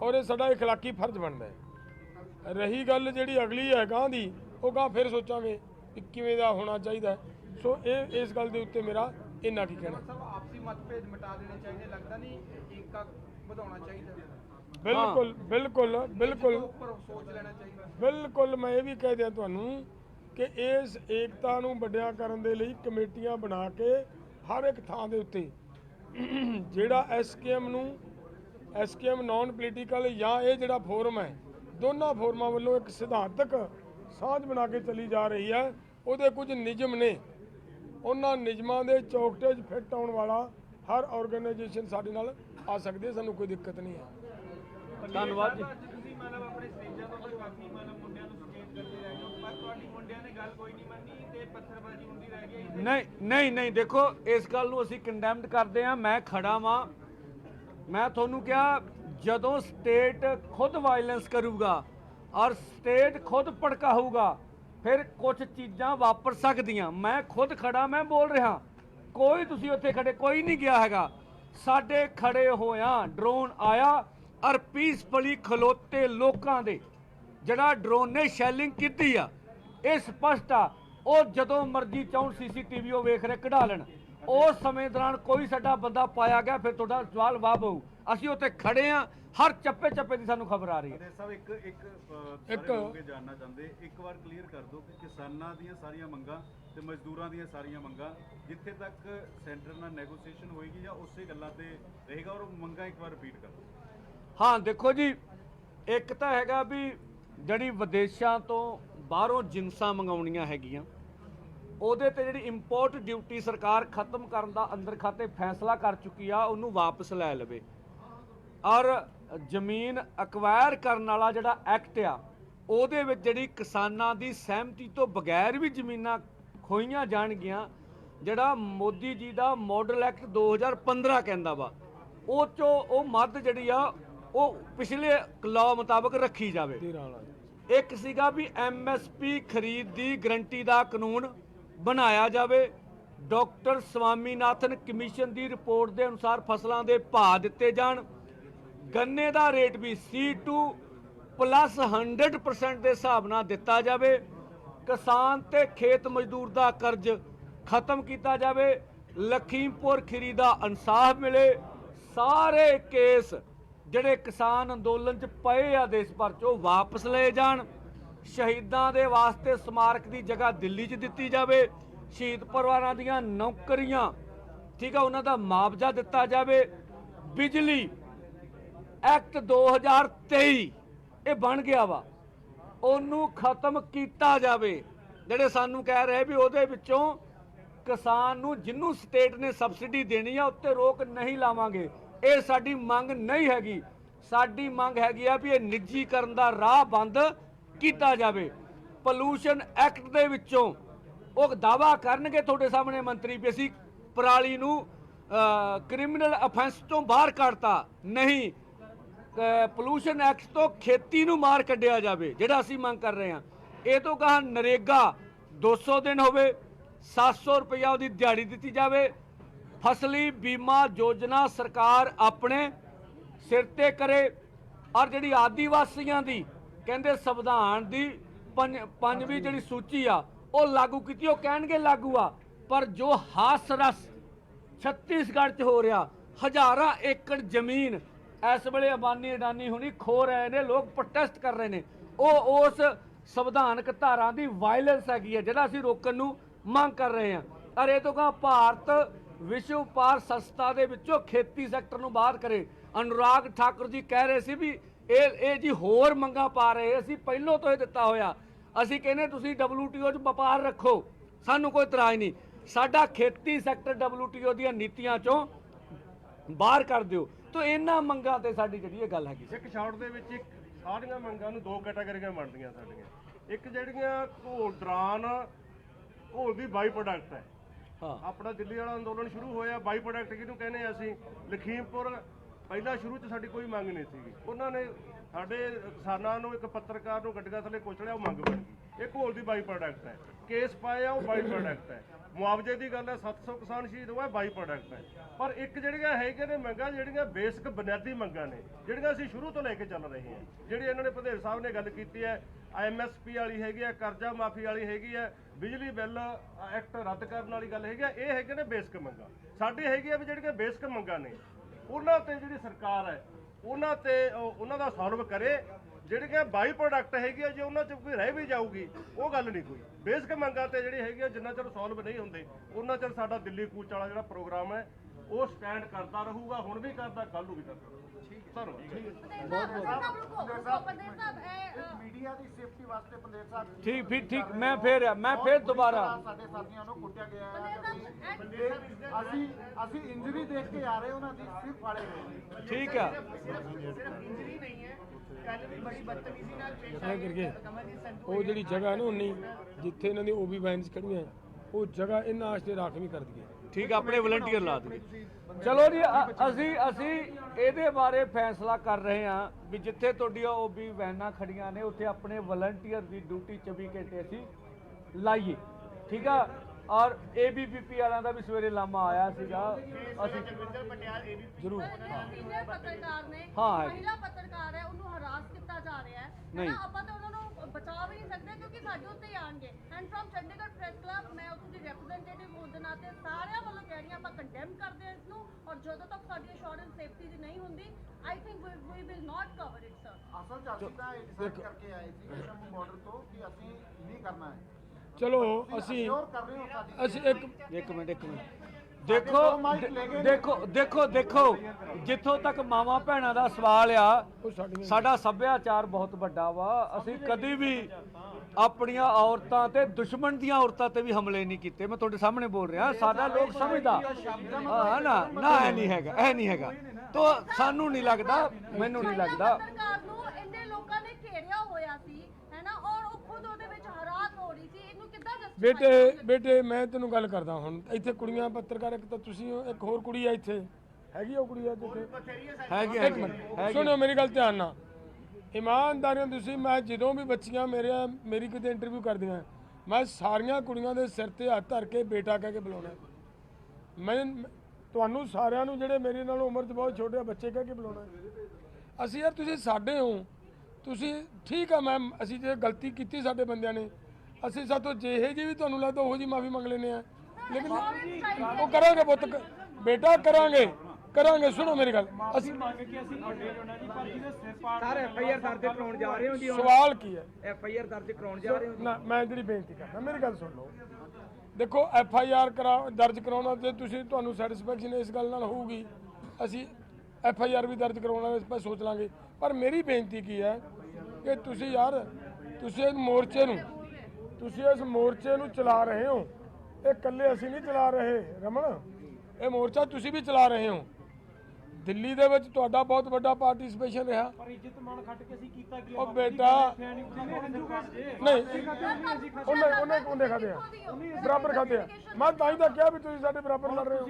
ਔਰ ਇਹ ਸਾਡਾ اخلاقی ਫਰਜ਼ ਬਣਦਾ ਹੈ ਰਹੀ ਗੱਲ ਜਿਹੜੀ ਅਗਲੀ ਹੈ ਗਾਂ ਦੀ ਉਹ ਗਾਂ ਫਿਰ ਸੋਚਾਂਗੇ ਕਿ ਕਿਵੇਂ ਦਾ ਹੋਣਾ ਚਾਹੀਦਾ ਹੈ। ਸੋ ਇਹ ਇਸ ਗੱਲ ਦੇ ਉੱਤੇ ਮੇਰਾ ਇੰਨਾ ਕੀ ਕਹਿਣਾ ਸਭ ਆਪਸੀ ਮਤਭੇਦ ਮਿਟਾ ਦੇਣੇ ਚਾਹੀਦੇ ਲੱਗਦਾ ਨਹੀਂ ਏਕਾ ਵਧਾਉਣਾ ਚਾਹੀਦਾ। ਬਿਲਕੁਲ ਬਿਲਕੁਲ ਬਿਲਕੁਲ। ਉੱਪਰ ਸੋਚ ਲੈਣਾ ਚਾਹੀਦਾ। ਬਿਲਕੁਲ ਮੈਂ ਇਹ ਵੀ ਕਹਿ ਦਿਆਂ ਤੁਹਾਨੂੰ ਕਿ ਇਸ ਏਕਤਾ ਨੂੰ ਵੱਡਿਆਂ ਕਰਨ ਦੇ ਲਈ ਕਮੇਟੀਆਂ ਬਣਾ ਕੇ ਹਰ ਇੱਕ ਥਾਂ ਦੇ ਉੱਤੇ ਜਿਹੜਾ ਐਸਕੇਐਮ ਨੂੰ ਐਸਕੇਐਮ ਨਾਨ ਪੋਲੀਟੀਕਲ ਜਾਂ ਇਹ ਜਿਹੜਾ ਫੋਰਮ ਹੈ ਦੋਨਾਂ ਫੋਰਮਾਂ ਵੱਲੋਂ ਇੱਕ ਸਿਧਾਂਤਕ ਸਾਂਝ ਬਣਾ ਕੇ ਚੱਲੀ ਜਾ ਰਹੀ ਹੈ। ਉਹਦੇ ਕੁਝ ਨਿਯਮ ਨੇ। ਉਹਨਾਂ ਨਿਯਮਾਂ ਦੇ ਚੌਕਟੇ 'ਚ ਫਿੱਟ ਆਉਣ ਵਾਲਾ ਹਰ ਆਰਗੇਨਾਈਜੇਸ਼ਨ ਸਾਡੇ ਨਾਲ ਆ ਸਕਦੀ ਹੈ ਸਾਨੂੰ ਕੋਈ ਦਿੱਕਤ ਨਹੀਂ ਹੈ। ਧੰਨਵਾਦ ਜੀ। ਤੁਸੀਂ ਮਤਲਬ ਆਪਣੇ ਸਟੇਜਾਂ ਤੋਂ ਤਾਂ ਕਾਫੀ ਮਤਲਬ ਮੁੰਡਿਆਂ ਨੂੰ ਸੁਚੇਤ ਕਰਦੇ ਰਹਿ ਗਏ ਹੋ। ਪਰ ਤੁਹਾਡੀ ਮੁੰਡਿਆਂ ਨੇ ਗੱਲ ਕੋਈ ਨਹੀਂ ਮੰਨੀ ਤੇ ਪੱਥਰਬਾਜ਼ੀ ਹੁੰਦੀ ਰਹਿ ਗਈ ਨਹੀਂ ਨਹੀਂ ਨਹੀਂ ਦੇਖੋ ਇਸ ਗੱਲ ਨੂੰ ਅਸੀਂ ਕੰਡੈਮਡ ਕਰਦੇ ਹਾਂ ਮੈਂ ਖੜਾ ਵਾਂ। ਮੈਂ ਤੁਹਾਨੂੰ ਕਿਹਾ ਜਦੋਂ ਸਟੇਟ ਖੁਦ ਵਾਇਲੈਂਸ ਕਰੂਗਾ ਔਰ ਸਟੇਟ ਖੁਦ ਭੜਕਾਊਗਾ ਫਿਰ ਕੁਝ ਚੀਜ਼ਾਂ ਵਾਪਰ ਸਕਦੀਆਂ। ਮੈਂ ਖੁਦ ਖੜਾ, ਮੈਂ ਬੋਲ ਰਿਹਾ। ਕੋਈ ਤੁਸੀਂ ਉੱਥੇ ਖੜੇ, ਕੋਈ ਨਹੀਂ ਗਿਆ ਹੈਗਾ। ਸਾਡੇ ਖੜੇ ਹੋਇਆ ਡਰੋਨ ਆਇਆ ਔਰ ਪੀਸਫੁਲੀ ਖਲੋਤੇ ਲੋਕਾਂ ਦੇ। ਜਿਹੜਾ ਡਰੋਨ ਨੇ ਸ਼ੈਲਿੰਗ ਕੀਤੀ ਆ, ਇਹ ਸਪਸ਼ਟ ਆ। ਉਹ ਜਦੋਂ ਮਰਜ਼ੀ ਚਾਹਣ ਸੀਸੀਟੀਵੀ ਉਹ ਵੇਖ ਰਹੇ, ਕਢਾ ਲੈਣ। ਉਸ ਸਮੇਂ ਦੌਰਾਨ ਕੋਈ ਸਾਡਾ ਬੰਦਾ ਪਾਇਆ ਗਿਆ, ਫਿਰ ਤੁਹਾਡਾ ਸਵਾਲ ਵਾਪ ਹੋਊ ਅਸੀਂ ਉੱਥੇ ਖੜੇ ਆ ਹਰ ਚੱਪੇ ਚੱਪੇ ਦੀ ਸਾਨੂੰ ਖਬਰ ਆ ਰਹੀ ਹੈ। ਸਾਹਿਬ ਇੱਕ ਇੱਕ ਇੱਕ- ਸਾਰੇ ਲੋਕ ਇਹ ਜਾਣਨਾ ਚਾਹੁੰਦੇ ਇੱਕ ਵਾਰ ਕਲੀਅਰ ਕਰ ਦਿਓ ਕਿ ਕਿਸਾਨਾਂ ਦੀਆਂ ਸਾਰੀਆਂ ਮੰਗਾਂ ਤੇ ਮਜ਼ਦੂਰਾਂ ਦੀਆਂ ਸਾਰੀਆਂ ਮੰਗਾਂ ਜਿੱਥੇ ਤੱਕ ਸੈਂਟਰ ਨਾਲ ਨੈਗੋਸੀਏਸ਼ਨ ਹੋਏਗੀ ਜਾਂ ਉਸੇ ਗੱਲਾਂ ਤੇ ਰਹੇਗਾ ਔਰ ਉਹ ਮੰਗਾਂ ਇੱਕ ਵਾਰ ਰਿਪੀਟ ਕਰ ਦਿਓ। ਹਾਂ ਦੇਖੋ ਜੀ ਇੱਕ ਤਾਂ ਹੈਗਾ ਵੀ ਜਿਹੜੀ ਵਿਦੇਸ਼ਾਂ ਤੋਂ ਬਾਹਰੋਂ ਜਿੰਸਾਂ ਮੰਗਾਉਣੀਆਂ ਹੈਗੀਆਂ ਉਹਦੇ ਤੇ ਜਿਹੜੀ ਇੰਪੋਰਟ ਡਿਊਟੀ ਸਰਕਾਰ ਖਤਮ ਕਰਨ ਦਾ ਅੰਦਰ ਖਾਤੇ ਫੈਸਲਾ ਕਰ ਚੁੱਕੀ ਆ ਉਹਨੂੰ ਵਾਪਸ ਲੈ ਲਵੇ। ਔਰ ਜ਼ਮੀਨ ਅਕਵਾਇਰ ਕਰਨ ਵਾਲਾ ਜਿਹੜਾ ਐਕਟ ਆ ਉਹਦੇ ਵਿੱਚ ਜਿਹੜੀ ਕਿਸਾਨਾਂ ਦੀ ਸਹਿਮਤੀ ਤੋਂ ਬਗੈਰ ਵੀ ਜ਼ਮੀਨਾਂ ਖੋਈਆਂ ਜਾਣਗੀਆਂ ਜਿਹੜਾ ਮੋਦੀ ਜੀ ਦਾ ਮਾਡਲ ਐਕਟ 2015 ਕਹਿੰਦਾ ਵਾ ਉਹ ਚੋਂ ਉਹ ਮੱਦ ਜਿਹੜੀ ਆ ਉਹ ਪਿਛਲੇ ਲਾਅ ਮੁਤਾਬਕ ਰੱਖੀ ਜਾਵੇ। ਇੱਕ ਸੀਗਾ ਵੀ ਐਮਐਸਪੀ ਖਰੀਦ ਦੀ ਗਰੰਟੀ ਦਾ ਕਾਨੂੰਨ ਬਣਾਇਆ ਜਾਵੇ। ਡਾਕਟਰ ਸਵਾਮੀਨਾਥਨ ਕਮਿਸ਼ਨ ਦੀ ਰਿਪੋਰਟ ਦੇ ਅਨੁਸਾਰ ਫਸਲਾਂ ਦੇ ਭਾਅ ਦਿੱਤੇ ਜਾਣ। ਗੰਨੇ ਦਾ ਰੇਟ ਵੀ C2 ਪਲੱਸ 100% ਦੇ ਹਿਸਾਬ ਨਾਲ ਦਿੱਤਾ ਜਾਵੇ। ਕਿਸਾਨ ਤੇ ਖੇਤ ਮਜ਼ਦੂਰ ਦਾ ਕਰਜ਼ ਖਤਮ ਕੀਤਾ ਜਾਵੇ। ਲਖੀਮਪੁਰ ਖੀਰੀ ਦਾ ਇਨਸਾਫ ਮਿਲੇ। ਸਾਰੇ ਕੇਸ ਜਿਹੜੇ ਕਿਸਾਨ ਅੰਦੋਲਨ 'ਚ ਪਏ ਆ ਦੇਸ਼ ਭਰ 'ਚ, ਉਹ ਵਾਪਸ ਲਏ ਜਾਣ। ਸ਼ਹੀਦਾਂ ਦੇ ਵਾਸਤੇ ਸਮਾਰਕ ਦੀ ਜਗ੍ਹਾ ਦਿੱਲੀ 'ਚ ਦਿੱਤੀ ਜਾਵੇ। ਸ਼ਹੀਦ ਪਰਿਵਾਰਾਂ ਦੀਆਂ ਨੌਕਰੀਆਂ, ਠੀਕ ਆ, ਉਹਨਾਂ ਦਾ ਮੁਆਵਜ਼ਾ ਦਿੱਤਾ ਜਾਵੇ। ਬਿਜਲੀ ਐਕਟ 2023 ਇਹ ਬਣ ਗਿਆ ਵਾ। ਉਹਨੂੰ ਖਤਮ ਕੀਤਾ ਜਾਵੇ। ਜਿਹੜੇ ਸਾਨੂੰ ਕਹਿ ਰਹੇ ਵੀ ਉਹਦੇ ਵਿੱਚੋਂ ਕਿਸਾਨ ਨੂੰ ਜਿੰਨੂੰ ਸਟੇਟ ਨੇ ਸਬਸਿਡੀ ਦੇਣੀ ਆ, ਉੱਤੇ ਰੋਕ ਨਹੀਂ ਲਾਵਾਂਗੇ। ਇਹ ਸਾਡੀ ਮੰਗ ਨਹੀਂ ਹੈਗੀ। ਸਾਡੀ ਮੰਗ ਹੈਗੀ ਆ ਵੀ ਇਹ ਨਿੱਜੀਕਰਨ ਦਾ ਰਾਹ ਬੰਦ ਕੀਤਾ ਜਾਵੇ। ਪੋਲੂਸ਼ਨ ਐਕਟ ਦੇ ਵਿੱਚੋਂ ਉਹ ਦਾਵਾ ਕਰਨਗੇ ਤੁਹਾਡੇ ਸਾਹਮਣੇ ਮੰਤਰੀ ਵੀ ਅਸੀਂ ਪਰਾਲੀ ਨੂੰ ਕ੍ਰਿਮੀਨਲ ਅਫੈਂਸ ਤੋਂ ਬਾਹਰ ਕੱਢਤਾ। ਨਹੀਂ ਪੋਲੂਸ਼ਨ ਐਕਟ ਤੋਂ ਖੇਤੀ ਨੂੰ ਮਾਰ ਕੱਢਿਆ ਜਾਵੇ, ਜਿਹੜਾ ਅਸੀਂ ਮੰਗ ਕਰ ਰਹੇ ਹਾਂ। ਇਹ ਤੋਂ ਕਹਾ ਨਰੇਗਾ 200 ਦਿਨ ਹੋਵੇ 700 ਰੁਪਇਆ ਉਹਦੀ ਦਿਹਾੜੀ ਦਿੱਤੀ ਜਾਵੇ। ਫਸਲੀ ਬੀਮਾ ਯੋਜਨਾ ਸਰਕਾਰ ਆਪਣੇ ਸਿਰ ਤੇ ਕਰੇ। ਔਰ ਜਿਹੜੀ ਆਦੀਵਾਸੀਆਂ ਦੀ, ਕਹਿੰਦੇ ਸੰਵਿਧਾਨ ਦੀ ਪੰਜ ਪੰਜਵੀਂ ਜਿਹੜੀ ਸੂਚੀ ਆ, ਉਹ ਲਾਗੂ ਕੀਤੀ, ਉਹ ਕਹਿਣਗੇ ਲਾਗੂ ਆ। ਪਰ ਜੋ ਹਾਸ ਰਸ ਛੱਤੀਸਗੜ੍ਹ 'ਚ ਹੋ ਰਿਹਾ, ਹਜ਼ਾਰਾਂ ਏਕੜ ਜ਼ਮੀਨ ਇਸ ਵੇਲੇ ਅਬਾਨੀ ਅਡਾਨੀ ਹੁਣੀ ਖੋ ਰਹੇ ਨੇ, ਲੋਕ ਪ੍ਰੋਟੈਸਟ ਕਰ ਰਹੇ ਨੇ। ਉਹ ਉਸ ਸੰਵਿਧਾਨਕ ਧਾਰਾ ਦੀ ਵਾਇਲੈਂਸ ਹੈਗੀ ਹੈ, ਜਿਹੜਾ ਅਸੀਂ ਰੋਕਣ ਨੂੰ ਮੰਗ ਕਰ ਰਹੇ ਹਾਂ। ਔਰ ਇਹ ਤੋਂ ਕਹਾ ਭਾਰਤ ਵਿਸ਼ਵ ਵਪਾਰ ਸੰਸਥਾ ਦੇ ਵਿੱਚੋਂ ਖੇਤੀ ਸੈਕਟਰ ਨੂੰ ਬਾਹਰ ਕਰੇ। ਅਨੁਰਾਗ ਠਾਕੁਰ ਜੀ ਕਹਿ ਰਹੇ ਸੀ ਵੀ ਇਹ ਇਹ ਜੀ ਹੋਰ ਮੰਗਾ ਪਾ ਰਹੇ, ਅਸੀਂ ਪਹਿਲੋਂ ਤੋਂ ਇਹ ਦਿੱਤਾ ਹੋਇਆ। ਅਸੀਂ ਕਹਿੰਦੇ ਤੁਸੀਂ WTO 'ਚ ਵਪਾਰ ਰੱਖੋ, ਸਾਨੂੰ ਕੋਈ ਇਤਰਾਜ਼ ਨਹੀਂ। ਸਾਡਾ ਖੇਤੀ ਸੈਕਟਰ WTO ਦੀਆਂ ਨੀਤੀਆਂ 'ਚੋਂ ਬਾਹਰ ਕਰ ਦਿਓ। ਤਾਂ ਇਹਨਾਂ ਮੰਗਾਂ ਤੇ ਸਾਡੀ ਜਿਹੜੀ ਇਹ ਗੱਲ ਹੈਗੀ। ਇੱਕ ਸ਼ਾਟ ਦੇ ਵਿੱਚ ਇੱਕ ਸਾਰੀਆਂ ਮੰਗਾਂ ਨੂੰ ਦੋ ਕੈਟਾਗਰੀਆਂ ਬਣਦੀਆਂ ਸਾਡੀਆਂ। ਇੱਕ ਜਿਹੜੀਆਂ ਘੋਲ ਦੌਰਾਨ ਘੋਲ ਦੀ ਬਾਈ ਪ੍ਰੋਡਕਟ ਹੈ। ਹਾਂ। ਆਪਣਾ ਦਿੱਲੀ ਵਾਲਾ ਅੰਦੋਲਨ ਸ਼ੁਰੂ ਹੋਇਆ ਬਾਈ ਪ੍ਰੋਡਕਟ ਕਿਹਨੂੰ ਕਹਿੰਦੇ ਅਸੀਂ? ਲਖੀਮਪੁਰ ਪਹਿਲਾਂ ਸ਼ੁਰੂ 'ਚ ਸਾਡੀ ਕੋਈ ਮੰਗ ਨਹੀਂ ਸੀਗੀ। ਉਹਨਾਂ ਨੇ ਸਾਡੇ ਕਿਸਾਨਾਂ ਨੂੰ ਇੱਕ ਪੱਤਰਕਾਰ ਨੂੰ ਗੱਡੀਆਂ ਥੱਲੇ ਕੁਚਲਿਆ ਉਹ ਮੰਗ ਬਣ ਗਈ। ਇਹ ਘੋਲ ਦੀ ਬਾਈ ਪ੍ਰੋਡਕਟ ਹੈ। ਕੇਸ ਪਾਏ ਆ ਉਹ ਬਾਈ ਪ੍ਰੋਡਕਟ ਹੈ। ਮੁਆਵਜ਼ੇ ਦੀ ਗੱਲ ਹੈ 700 ਕਿਸਾਨ ਸ਼ਹੀਦ ਹੋਇਆ ਬਾਈ ਪ੍ਰੋਡਕਟ ਹੈ। ਪਰ ਇੱਕ ਜਿਹੜੀਆਂ ਹੈਗੇ ਨੇ ਮੰਗਾਂ, ਜਿਹੜੀਆਂ ਬੇਸਿਕ ਬੁਨਿਆਦੀ ਮੰਗਾਂ ਨੇ, ਜਿਹੜੀਆਂ ਅਸੀਂ ਸ਼ੁਰੂ ਤੋਂ ਲੈ ਕੇ ਚੱਲ ਰਹੇ ਹਾਂ, ਜਿਹੜੀ ਇਹਨਾਂ ਨੇ ਵਧੇਰ ਸਾਹਿਬ ਨੇ ਗੱਲ ਕੀਤੀ ਹੈ ਐਮਐਸਪੀ ਵਾਲੀ ਹੈਗੀ ਹੈ, ਕਰਜ਼ਾ ਮਾਫੀ ਵਾਲੀ ਹੈਗੀ ਹੈ, ਬਿਜਲੀ ਬਿੱਲ ਐਕਟ ਰੱਦ ਕਰਨ ਵਾਲੀ ਗੱਲ ਹੈਗੀ ਹੈ, ਇਹ ਹੈਗੇ ਨੇ ਬੇਸਿਕ ਮੰਗਾਂ। ਸਾਡੀ ਹੈਗੀ ਹੈ ਵੀ ਜਿਹੜੀਆਂ ਬੇਸਿਕ ਮੰਗਾਂ ਨੇ, ਉਹਨਾਂ ਤੇ ਜਿਹੜੀ ਸਰਕਾਰ ਹੈ ਉਹਨਾਂ ਤੇ ਉਹਨਾਂ ਦਾ ਸੋਲਵ ਕਰੇ ਜਿਹੜੀਆਂ ਬਾਈ ਪ੍ਰੋਡਕਟ ਹੈਗੀ ਆ, ਜੇ ਉਹਨਾਂ ਚ ਕੋਈ ਰਹਿ ਵੀ ਜਾਊਗੀ, ਉਹ ਗੱਲ ਨਹੀਂ ਕੋਈ। ਬੇਸਿਕ ਮੰਗਾਂ ਤੇ ਜਿਹੜੀ ਹੈਗੀ ਆ, ਜਿੰਨਾ ਚਿਰ ਸੋਲਵ ਨਹੀਂ ਹੁੰਦੇ, ਉਹਨਾਂ ਚਿਰ ਸਾਡਾ ਦਿੱਲੀ ਕੂਚ ਵਾਲਾ ਜਿਹੜਾ ਪ੍ਰੋਗਰਾਮ ਹੈ, ਉਹ ਸਟੈਂਡ ਕਰਦਾ ਰਹੂਗਾ, ਹੁਣ ਵੀ ਕਰਦਾ ਕੱਲ ਨੂੰ ਵੀ ਕਰਦਾ ਧੰਨਵਾਦ ਬਹੁਤ ਬਹੁਤ। ਮੀਡੀਆ ਦੀ ਸੇਫਟੀ ਵਾਸਤੇ ਪੰਦੇਰ ਸਾਹਿਬ ਠੀਕ ਫਿਰ ਠੀਕ ਮੈਂ ਫਿਰ ਮੈਂ ਫਿਰ ਦੁਬਾਰਾ ਸਾਡੇ ਸਾਥੀਆਂ ਨੂੰ ਕੁੱਟਿਆ ਗਿਆ ਅਸੀਂ ਅਸੀਂ ਇੰਜਰੀ ਦੇਖ ਕੇ ਆ ਰਹੇ ਉਹਨਾਂ ਦੀ ਸਿਰਫ ਫਾੜੇ ਹੋਏ ਠੀਕ ਆ ਇੰਜਰੀ ਨਹੀਂ ਹੈ। ਕੱਲ ਵੀ ਬੜੀ ਬਦਤਮੀਜ਼ੀ ਨਾਲ ਪੇਸ਼ ਐ ਕਰਕੇ ਉਹ ਜਿਹੜੀ ਜਗ੍ਹਾ ਨਾ ਉਨੀ ਜਿੱਥੇ ਇਹਨਾਂ ਦੀ ਓਬੀ ਵੈਨਸ ਖੜੀਆਂ ਉਹ ਜਗ੍ਹਾ ਇਹਨਾਂ ਵਾਸਤੇ ਰਾਖਵੀਂ ਕਰ ਦਈਏ ਠੀਕ ਆ ਆਪਣੇ ਵਲੰਟੀਅਰ ਲਾ ਦੇ ਚਲੋ ਜੀ ਅ- ਅਸੀਂ ਅਸੀਂ ਇਹਦੇ ਬਾਰੇ ਫੈਸਲਾ ਕਰ ਰਹੇ ਹਾਂ ਵੀ ਜਿੱਥੇ ਤੁਹਾਡੀਆਂ ਉਹ ਵੀ ਵੈਨਾਂ ਖੜੀਆਂ ਨੇ ਉੱਥੇ ਆਪਣੇ ਵਲੰਟੀਅਰ ਦੀ ਡਿਊਟੀ 24 ਘੰਟੇ ਅਸੀਂ ਲਾਈਏ। ਠੀਕ ਆ? ਔਰ ਏਬੀਪੀਪੀ ਵਾਲਿਆਂ ਦਾ ਵੀ ਸਵੇਰੇ ਲਾਮਾ ਆਇਆ ਸੀਗਾ। ਅਸੀਂ ਜ਼ਰੂਰ। ਜਿਹੜੇ ਸੀਨੀਅਰ ਪੱਤਰਕਾਰ ਨੇ ਹਾਂ, ਹੈ। ਮਹਿਲਾ ਪੱਤਰਕਾਰ ਹੈ ਉਹਨੂੰ ਹਰਾਸ ਕੀਤਾ ਜਾ ਰਿਹਾ ਹੈ। ਨਹੀਂ। ਹੈਨਾ, ਆਪਾਂ ਤਾਂ ਉਹਨਾਂ ਨੂੰ ਬਚਾ ਵੀ ਨਹੀਂ ਸਕਦੇ ਕਿਉਂਕਿ ਸਾਡੇ ਉੱਤੇ ਹੀ ਆਣਗੇ ਐਂਡ ਫਰਮ ਚੰਡੀਗੜ੍ਹ ਪ੍ਰੈਸ ਕਲੱਬ ਮੈਂ ਉੱਥੋਂ ਦੀ ਰਿਪਰੈਜ਼ੈਂਟੇਟਿਵ ਹੋਣ ਦੇ ਨਾਤੇ ਸਾਰਿਆਂ ਵੱਲੋਂ ਕਹਿ ਰਹੀ ਹਾਂ ਆਪਾਂ ਕੰਡੈਮ ਕਰਦੇ ਹਾਂ ਇਸ ਨੂੰ ਔਰ ਜਦੋਂ ਤੱਕ ਸਾਡੀ ਅਸ਼ੋਰੈਂਸ ਸੇਫਟੀ ਦੀ ਨਹੀਂ ਹੁੰਦੀ I think we will not cover it sir ਅਸਲ ਚ ਅਸੀਂ ਤਾਂ ਇਹ ਡਿਸਾਈਡ ਕਰਕੇ ਆਏ ਸੀ ਜੰਮੂ ਬਾਰਡਰ ਤੋਂ ਕਿ ਅਸੀਂ ਨਹੀਂ ਕਰਨਾ ਹੈ। ਚਲੋ ਅਸੀਂ ਅਸੀਂ ਇੱਕ ਇੱਕ ਮਿੰਟ ਇੱਕ ਮਿੰਟ। ਦੇਖੋ ਦੇਖੋ ਦੇਖੋ ਦੇਖੋ, ਜਿੱਥੋਂ ਤੱਕ ਮਾਵਾਂ ਭੈਣਾਂ ਦਾ ਸਵਾਲ ਆ, ਸਾਡਾ ਸੱਭਿਆਚਾਰ ਬਹੁਤ ਵੱਡਾ ਵਾ। ਅਸੀਂ ਕਦੀ ਵੀ ਆਪਣੀਆਂ ਔਰਤਾਂ ਤੇ ਦੁਸ਼ਮਣ ਦੀਆਂ ਔਰਤਾਂ ਤੇ ਵੀ ਹਮਲੇ ਨਹੀਂ ਕੀਤੇ। ਮੈਂ ਤੁਹਾਡੇ ਸਾਹਮਣੇ ਬੋਲ ਰਿਹਾ, ਸਾਡਾ ਲੋਕ ਸਮਝਦਾ। ਹਾਂ ਨਾ ਨਾ, ਇਹ ਨਹੀਂ ਹੈਗਾ, ਇਹ ਨਹੀਂ ਹੈਗਾ। ਤੋ, ਸਾਨੂੰ ਨਹੀਂ ਲੱਗਦਾ, ਮੈਨੂੰ ਨਹੀਂ ਲੱਗਦਾ। ਪੱਤਰਕਾਰ ਨੂੰ ਇੰਨੇ ਲੋਕਾਂ ਨੇ ਘੇਰਿਆ ਹੋਇਆ ਸੀ ਹੈਨਾ ਔਰ ਉਹ ਖੁਦ ਉਹਦੇ ਵਿੱਚ ਹਰਾਸ ਹੋ ਰਹੀ ਸੀ ਇਹਨੂੰ ਕਿੱਦਾਂ justify ਬੇਟੇ? ਬੇਟੇ ਮੈਂ ਤੈਨੂੰ ਗੱਲ ਕਰਦਾ ਹੁਣ। ਇੱਥੇ ਕੁੜੀਆਂ ਪੱਤਰਕਾਰ ਇੱਕ ਤਾਂ ਤੁਸੀਂ ਹੋ, ਇੱਕ ਹੋਰ ਕੁੜੀ ਆ ਇੱਥੇ। ਹੈਗੀ ਉਹ ਕੁੜੀ ਆ ਜਿੱਥੇ ਹੈਗੀ ਇੱਕ ਮਿੰਟ। ਸੁਣੋ ਮੇਰੀ ਗੱਲ ਧਿਆਨ ਨਾਲ। ਇਮਾਨਦਾਰੀਆਂ ਤੁਸੀਂ ਮੈਂ ਜਦੋਂ ਵੀ ਬੱਚੀਆਂ ਮੇਰੇ ਮੇਰੀ ਕਿਤੇ ਇੰਟਰਵਿਊ ਕਰਦੀਆਂ ਮੈਂ ਸਾਰੀਆਂ ਕੁੜੀਆਂ ਦੇ ਸਿਰ ਤੇ ਹੱਥ ਧਰ ਕੇ ਬੇਟਾ ਕਹਿ ਕੇ ਬੁਲਾਉਣਾ। ਮੈਂ ਤੁਹਾਨੂੰ ਸਾਰਿਆਂ ਨੂੰ ਜਿਹੜੇ ਮੇਰੇ ਨਾਲ ਉਮਰ 'ਚ ਬਹੁਤ ਛੋਟੇ ਆ ਬੱਚੇ ਕਹਿ ਕੇ ਬੁਲਾਉਣਾ। ਅਸੀਂ ਯਾਰ ਤੁਸੀਂ ਸਾਡੇ ਹੋ। ਤੁਸੀਂ ਠੀਕ ਆ ਮੈਮ ਅਸੀਂ ਜੇ ਗਲਤੀ ਕੀਤੀ ਸਾਡੇ ਬੰਦਿਆਂ ਨੇ ਅਸੀਂ ਸਾਤੋਂ ਜਿਹੇ ਜੀ ਵੀ ਤੁਹਾਨੂੰ ਲੱਗਦਾ ਉਹੋ ਜੀ ਮਾਫੀ ਮੰਗ ਲੈਨੇ ਆ ਲੇਕਿਨ ਉਹ ਕਰਾਂਗੇ ਪੁੱਤ ਕ- ਬੇਟਾ ਕਰਾਂਗੇ ਕਰਾਂਗੇ ਸੁਣੋ ਮੇਰੀ ਗੱਲ। ਅਸੀਂ ਸਰ ਐਫ ਆਈ ਆਰ ਦਰਜ ਕਰਾਉਣ ਜਾ ਰਹੇ ਹੋ ਜੀ ਸਵਾਲ ਕੀ ਹੈ? ਐਫ ਆਈ ਆਰ ਦਰਜ ਕਰਾਉਣ ਜਾ ਰਹੇ ਹੋ ਨਾ ਮੈਂ ਜਿਹੜੀ ਬੇਨਤੀ ਕਰਦਾ ਮੇਰੀ ਗੱਲ ਸੁਣ ਲਓ। ਦੇਖੋ ਐਫ ਆਈ ਆਰ ਕਰਾ ਦਰਜ ਕਰਾਉਣਾ ਤੇ ਤੁਸੀਂ ਤੁਹਾਨੂੰ ਸੈਟੀਸਫੈਕਸ਼ਨ ਇਸ ਗੱਲ ਨਾਲ ਹੋਊਗੀ। ਅਸੀਂ ਐਫ ਆਈ ਆਰ ਵੀ ਦਰਜ ਕਰਾਉਣਾ ਇਸ 'ਤੇ ਸੋਚ ਲਾਂਗੇ। ਪਰ ਮੇਰੀ ਬੇਨਤੀ ਕੀ ਹੈ ਕਿ ਤੁਸੀਂ ਯਾਰ ਤੁਸੀਂ ਮੋਰਚੇ ਨੂੰ ਤੁਸੀਂ ਇਸ ਮੋਰਚੇ ਨੂੰ ਚਲਾ ਰਹੇ ਹੋ। ਇਹ ਇਕੱਲੇ ਅਸੀਂ ਨਹੀਂ ਚਲਾ ਰਹੇ ਰਮਨ। ਇਹ ਮੋਰਚਾ ਤੁਸੀਂ ਵੀ ਚਲਾ ਰਹੇ ਹੋ। ਦਿੱਲੀ ਦੇ ਵਿੱਚ ਤੁਹਾਡਾ ਬਹੁਤ ਵੱਡਾ ਪਾਰਟਿਸਿਪੇਸ਼ਨ ਰਿਹਾ। ਪਰ ਇੱਜ਼ਤ ਮਾਣ ਖੱਟ ਕੇ ਅਸੀਂ ਕੀਤਾ ਕੀ ਉਹ ਬੇਟਾ ਨਹੀਂ ਉਹਨੇ ਉਹਨੇ ਉਹਨੇ ਖਾਦੇ ਆ। ਬਰਾਬਰ ਖਾਦੇ ਆ। ਮੈਂ ਤਾਂ ਹੀ ਤਾਂ ਕਿਹਾ ਵੀ ਤੁਸੀਂ ਸਾਡੇ ਬਰਾਬਰ ਲੜ ਰਹੇ ਹੋ।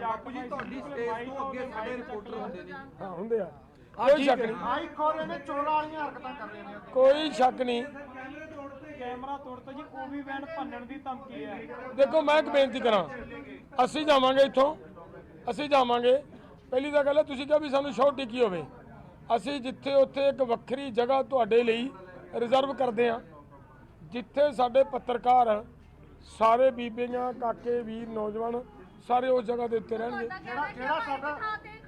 ਬਾਪੂ ਜੀ ਤੁਹਾਡੀ ਸਟੇਜ ਤੋਂ ਅੱਗੇ ਸਾਡੇ ਰਿਪੋਰਟਰ ਹੁੰਦੇ ਨੇ। ਹਾਂ ਹੁੰਦੇ ਆ। ਕੋਈ ਸ਼ੱਕ ਨਹੀਂ। ਆਈ ਖੋਰੇ ਨੇ ਚੋਰਾਂ ਵਾਲੀਆਂ ਹਰਕਤਾਂ ਕਰ ਰਹੇ ਨੇ। ਕੋਈ ਸ਼ੱਕ ਨਹੀਂ। ਕੈਮਰਾ ਤੋੜਤਾ ਜੀ ਉਹ ਵੀ ਵੈਨ ਭੰਨਣ ਦੀ ਧਮਕੀ ਹੈ। ਦੇਖੋ ਮੈਂ ਇੱਕ ਬੇਨਤੀ ਕਰਾਂ। ਅਸੀਂ ਜਾਵਾਂਗੇ ਇੱਥੋਂ। ਅਸੀਂ ਜਾਵਾਂਗੇ। ਪਹਿਲੀ ਤਾਂ ਗੱਲ ਹੈ ਤੁਸੀਂ ਕਿਹਾ ਵੀ ਸਾਨੂੰ ਸ਼ੋਰਟ ਟਿੱਕੀ ਹੋਵੇ। ਅਸੀਂ ਜਿੱਥੇ ਉੱਥੇ ਇੱਕ ਵੱਖਰੀ ਜਗ੍ਹਾ ਤੁਹਾਡੇ ਲਈ ਰਿਜ਼ਰਵ ਕਰਦੇ ਹਾਂ। ਜਿੱਥੇ ਸਾਡੇ ਪੱਤਰਕਾਰ ਸਾਰੇ ਬੀਬੀਆਂ ਕਾਕੇ ਵੀਰ ਨੌਜਵਾਨ ਸਾਰੇ ਉਸ ਜਗ੍ਹਾ ਦੇ ਉੱਤੇ ਰਹਿਣਗੇ। ਜਿਹੜਾ ਜਿਹੜਾ ਸਾਡਾ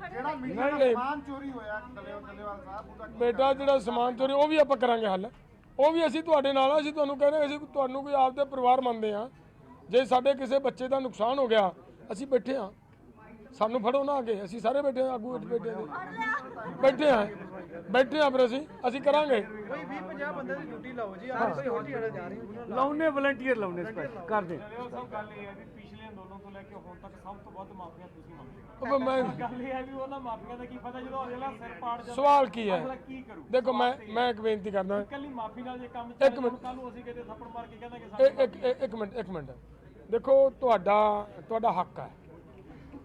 ਜਿਹੜਾ ਮੀਡੀਆ ਨਹੀਂ, ਦਾ ਨਹੀਂ। ਸਮਾਨ ਚੋਰੀ ਹੋਇਆ ਡੱਲੇਵਾਲ ਡੱਲੇਵਾਲ ਸਾਹਿਬ ਉਹਦਾ ਕੀ ਬੇਟਾ ਜਿਹੜਾ ਸਮਾਨ ਚੋਰੀ ਉਹ ਵੀ ਆਪਾਂ ਕਰਾਂਗੇ ਹੱਲ। ਉਹ ਵੀ ਅਸੀਂ ਤੁਹਾਡੇ ਨਾਲ ਆ ਅਸੀਂ ਤੁਹਾਨੂੰ ਕਹਿੰਦੇ ਅਸੀਂ ਤੁਹਾਨੂੰ ਕੋਈ ਆਪਦੇ ਪਰਿਵਾਰ ਮੰਨਦੇ ਆ ਜੇ ਸਾਡੇ ਕਿਸੇ ਬੱਚੇ ਦਾ ਨੁਕਸਾਨ ਹੋ ਗਿਆ ਅਸੀਂ ਬੈਠੇ ਆ ਸਾਨੂੰ ਫੜੋ ਨਾ ਅੱਗੇ ਅਸੀਂ ਸਾਰੇ ਬੈਠੇ ਆ ਆਗੂ ਬੈਠੇ ਆ ਬੈਠੇ ਆ ਬੈਠੇ ਆ ਫਿਰ ਅਸੀਂ ਅਸੀਂ ਕਰਾਂਗੇ। ਕੋਈ 20 50 ਬੰਦੇ ਦੀ ਡਿਊਟੀ ਲਾਓ ਜੀ ਆਪ ਕੋਈ ਹੋਰ ਢੀੜਾ ਜਾ ਰਹੇ ਹੋ। ਲਾਉਨੇ ਵਲੰਟੀਅਰ ਲਾਉਨੇ ਸਪੈਸ਼ਲ ਕਰਦੇ ਸਭ ਗੱਲ ਇਹ ਹੈ ਵੀ ਪਿਛਲੇ ਅੰਦੋਲਨ ਤੋਂ ਲੈ ਕੇ ਹੁਣ ਤੱਕ ਸਭ ਤੋਂ ਵੱਧ ਮਾਫੀਆਂ ਤੁਸੀਂ ਮੰਗਦੇ ਉਹ ਮੈਂ ਗੱਲ ਇਹ ਹੈ ਵੀ ਉਹਨਾਂ ਮਾਫੀਆਂ ਦਾ ਕੀ ਪਤਾ ਜਦੋਂ ਅਗਲਾ ਸਿਰ ਪਾੜ ਜਾਂਦਾ ਸਵਾਲ ਕੀ ਹੈ? ਅਗਲਾ ਕੀ ਕਰੂ? ਦੇਖੋ ਮੈਂ ਮੈਂ ਇੱਕ ਬੇਨਤੀ ਕਰਦਾ। ਕੱਲੀ ਮਾਫੀ ਨਾਲ ਜੇ ਕੰਮ ਇੱਕ ਚੱਲ ਮਿੰਟ। ਕੱਲ ਨੂੰ ਅਸੀਂ ਕਿਤੇ ਥੱਪੜ ਮਾਰ ਕੇ ਕਹਿੰਦਾ ਕਿ ਇਹ- ਇੱਕ ਇੱਕ- ਮਿੰਟ ਇੱਕ ਮਿੰਟ। ਦੇਖੋ ਤੁਹਾਡਾ ਤੁਹਾਡਾ ਹੱਕ ਹੈ।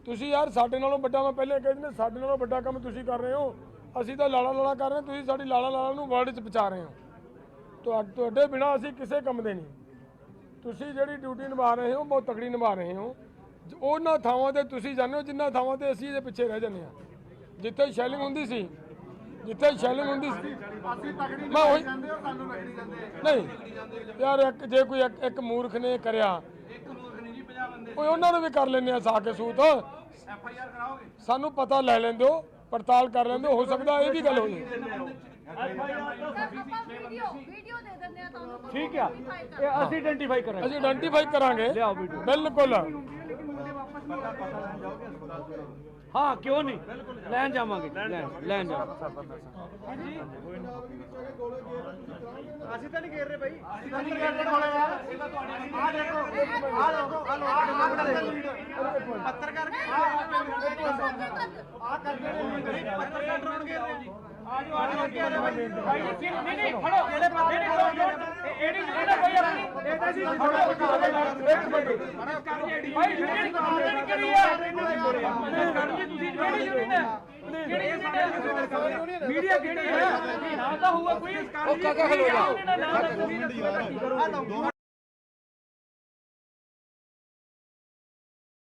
ਤੁਸੀਂ ਯਾਰ ਸਾਡੇ ਨਾਲੋਂ ਵੱਡਾ ਮੈਂ ਪਹਿਲੇ ਕਹਿ ਦਿੰਦਾ ਸਾਡੇ ਨਾਲੋਂ ਵੱਡਾ ਕੰਮ ਤੁਸੀਂ ਕਰ ਰਹੇ ਹੋ। ਅਸੀਂ ਤਾਂ ਲਾਲਾ ਲਾਲਾ ਕਰ ਰਹੇ ਹਾਂ ਤੁਸੀਂ ਸਾਡੀ ਲਾਲਾ ਲਾਲਾ ਨੂੰ ਵਰਲਡ 'ਚ ਪਹੁੰਚਾ ਰਹੇ ਹੋ। ਤੁਹਾ- ਤੁਹਾਡੇ ਬਿਨਾ ਅਸੀਂ ਕਿਸੇ ਕੰਮ ਦੇ ਨਹੀਂ। ਤੁਸੀਂ ਜਿਹੜੀ ਡਿਊਟੀ ਨਿਭਾ ਰਹੇ ਹੋ ਬਹੁਤ ਤਕੜੀ ਨਿਭਾ ਰਹੇ ਹੋ। ਉਹਨਾਂ ਥਾਵਾਂ ਤੇ ਤੁਸੀਂ ਹੋ ਜਿੰਨਾ ਥਾਵਾਂ ਤੇ ਅਸੀਂ ਇਹਦੇ ਪਿੱਛੇ ਰਹਿ ਜਾਂਦੇ ਹਾਂ। ਜਿੱਥੇ ਸ਼ੈਲਿੰਗ ਹੁੰਦੀ ਸੀ ਜਿੱਥੇ ਸ਼ੈਲਿੰਗ ਹੁੰਦੀ ਸੀ। ਮੈਂ ਉਹੀ ਨਹੀਂ ਯਾਰ ਇੱਕ ਜੇ ਕੋਈ ਇੱਕ- ਮੂਰਖ ਨੇ ਕਰਿਆ ਓਏ ਉਹਨਾਂ ਨੂੰ ਵੀ ਕਰ ਲੈਂਦੇ ਆ ਸਾ ਕੇ ਸੂਤ। ਐਫ ਆਈ ਆਰ ਕਰਾਓਗੇ ਸਾਨੂੰ ਪਤਾ ਲੈ ਲੈਂਦੇ ਹੋ ਪੜਤਾਲ ਕਰ ਲੈਂਦੇ ਹੋ ਹੋ ਸਕਦਾ ਇਹ ਵੀ ਗੱਲ ਹੋ ਜਾਏ। ਆਪਾਂ ਵੀਡੀਓ ਵੀਡੀਓ ਦੇ ਦਿੰਦੇ ਆ ਤੁਹਾਨੂੰ ਠੀਕ ਆ ਇਹ ਅਸੀਂ ਆਇਡੈਂਟੀਫਾਈ ਕਰਾਂਗੇ। ਅਸੀਂ ਆਇਡੈਂਟੀਫਾਈ ਕਰਾਂਗੇ। ਬਿਲਕੁਲ। ਹਾਂ ਕਿਉਂ ਨਹੀਂ ਲੈਣ ਜਾਵਾਂਗੇ ਲੈਣ ਲੈਣ ਜਾ ਅਸੀਂ ਤਾਂ ਨਹੀਂ ਘੇਰ ਰਹੇ ਬਾਈ ਪੱਤਰਕਾਰ ਆਜੋ ਆਜੋ ਅੱਗੇ ਆ ਜਾ ਬਾਈ। ਬਾਈ ਜੀ ਨਹੀਂ ਨਹੀਂ ਖੜੋ। ਇਹਦੇ ਪਾਸੇ ਨਹੀਂ ਨਹੀਂ ਇਹਦੀ ਜਿਹੜੀ ਨਾ ਕੋਈ ਆਪਣੀ। ਇਹਦਾ ਜੀ ਬਾਈ ਯੂਨੀਅਨ ਕੰਪਲੇਂਟ ਕਰੀ ਆ। ਕਰਨ ਜੀ ਤੁਸੀਂ ਕਿਹੜੀ ਯੂਨੀਅਨ ਹੈ? ਕਿਹੜੀ ਯੂਨੀਅਨ ਹੈ? ਮੀਡੀਆ ਕਿਹੜੀ ਹੈ? ਨਾਮ ਤਾਂ ਹੋਊਗਾ ਕੋਈ। ਉਹ ਕਾਕਾ ਖਲੋ ਜਾ। ਨਾਮ ਤਾਂ ਤੁਸੀਂ ਦੱਸੋ।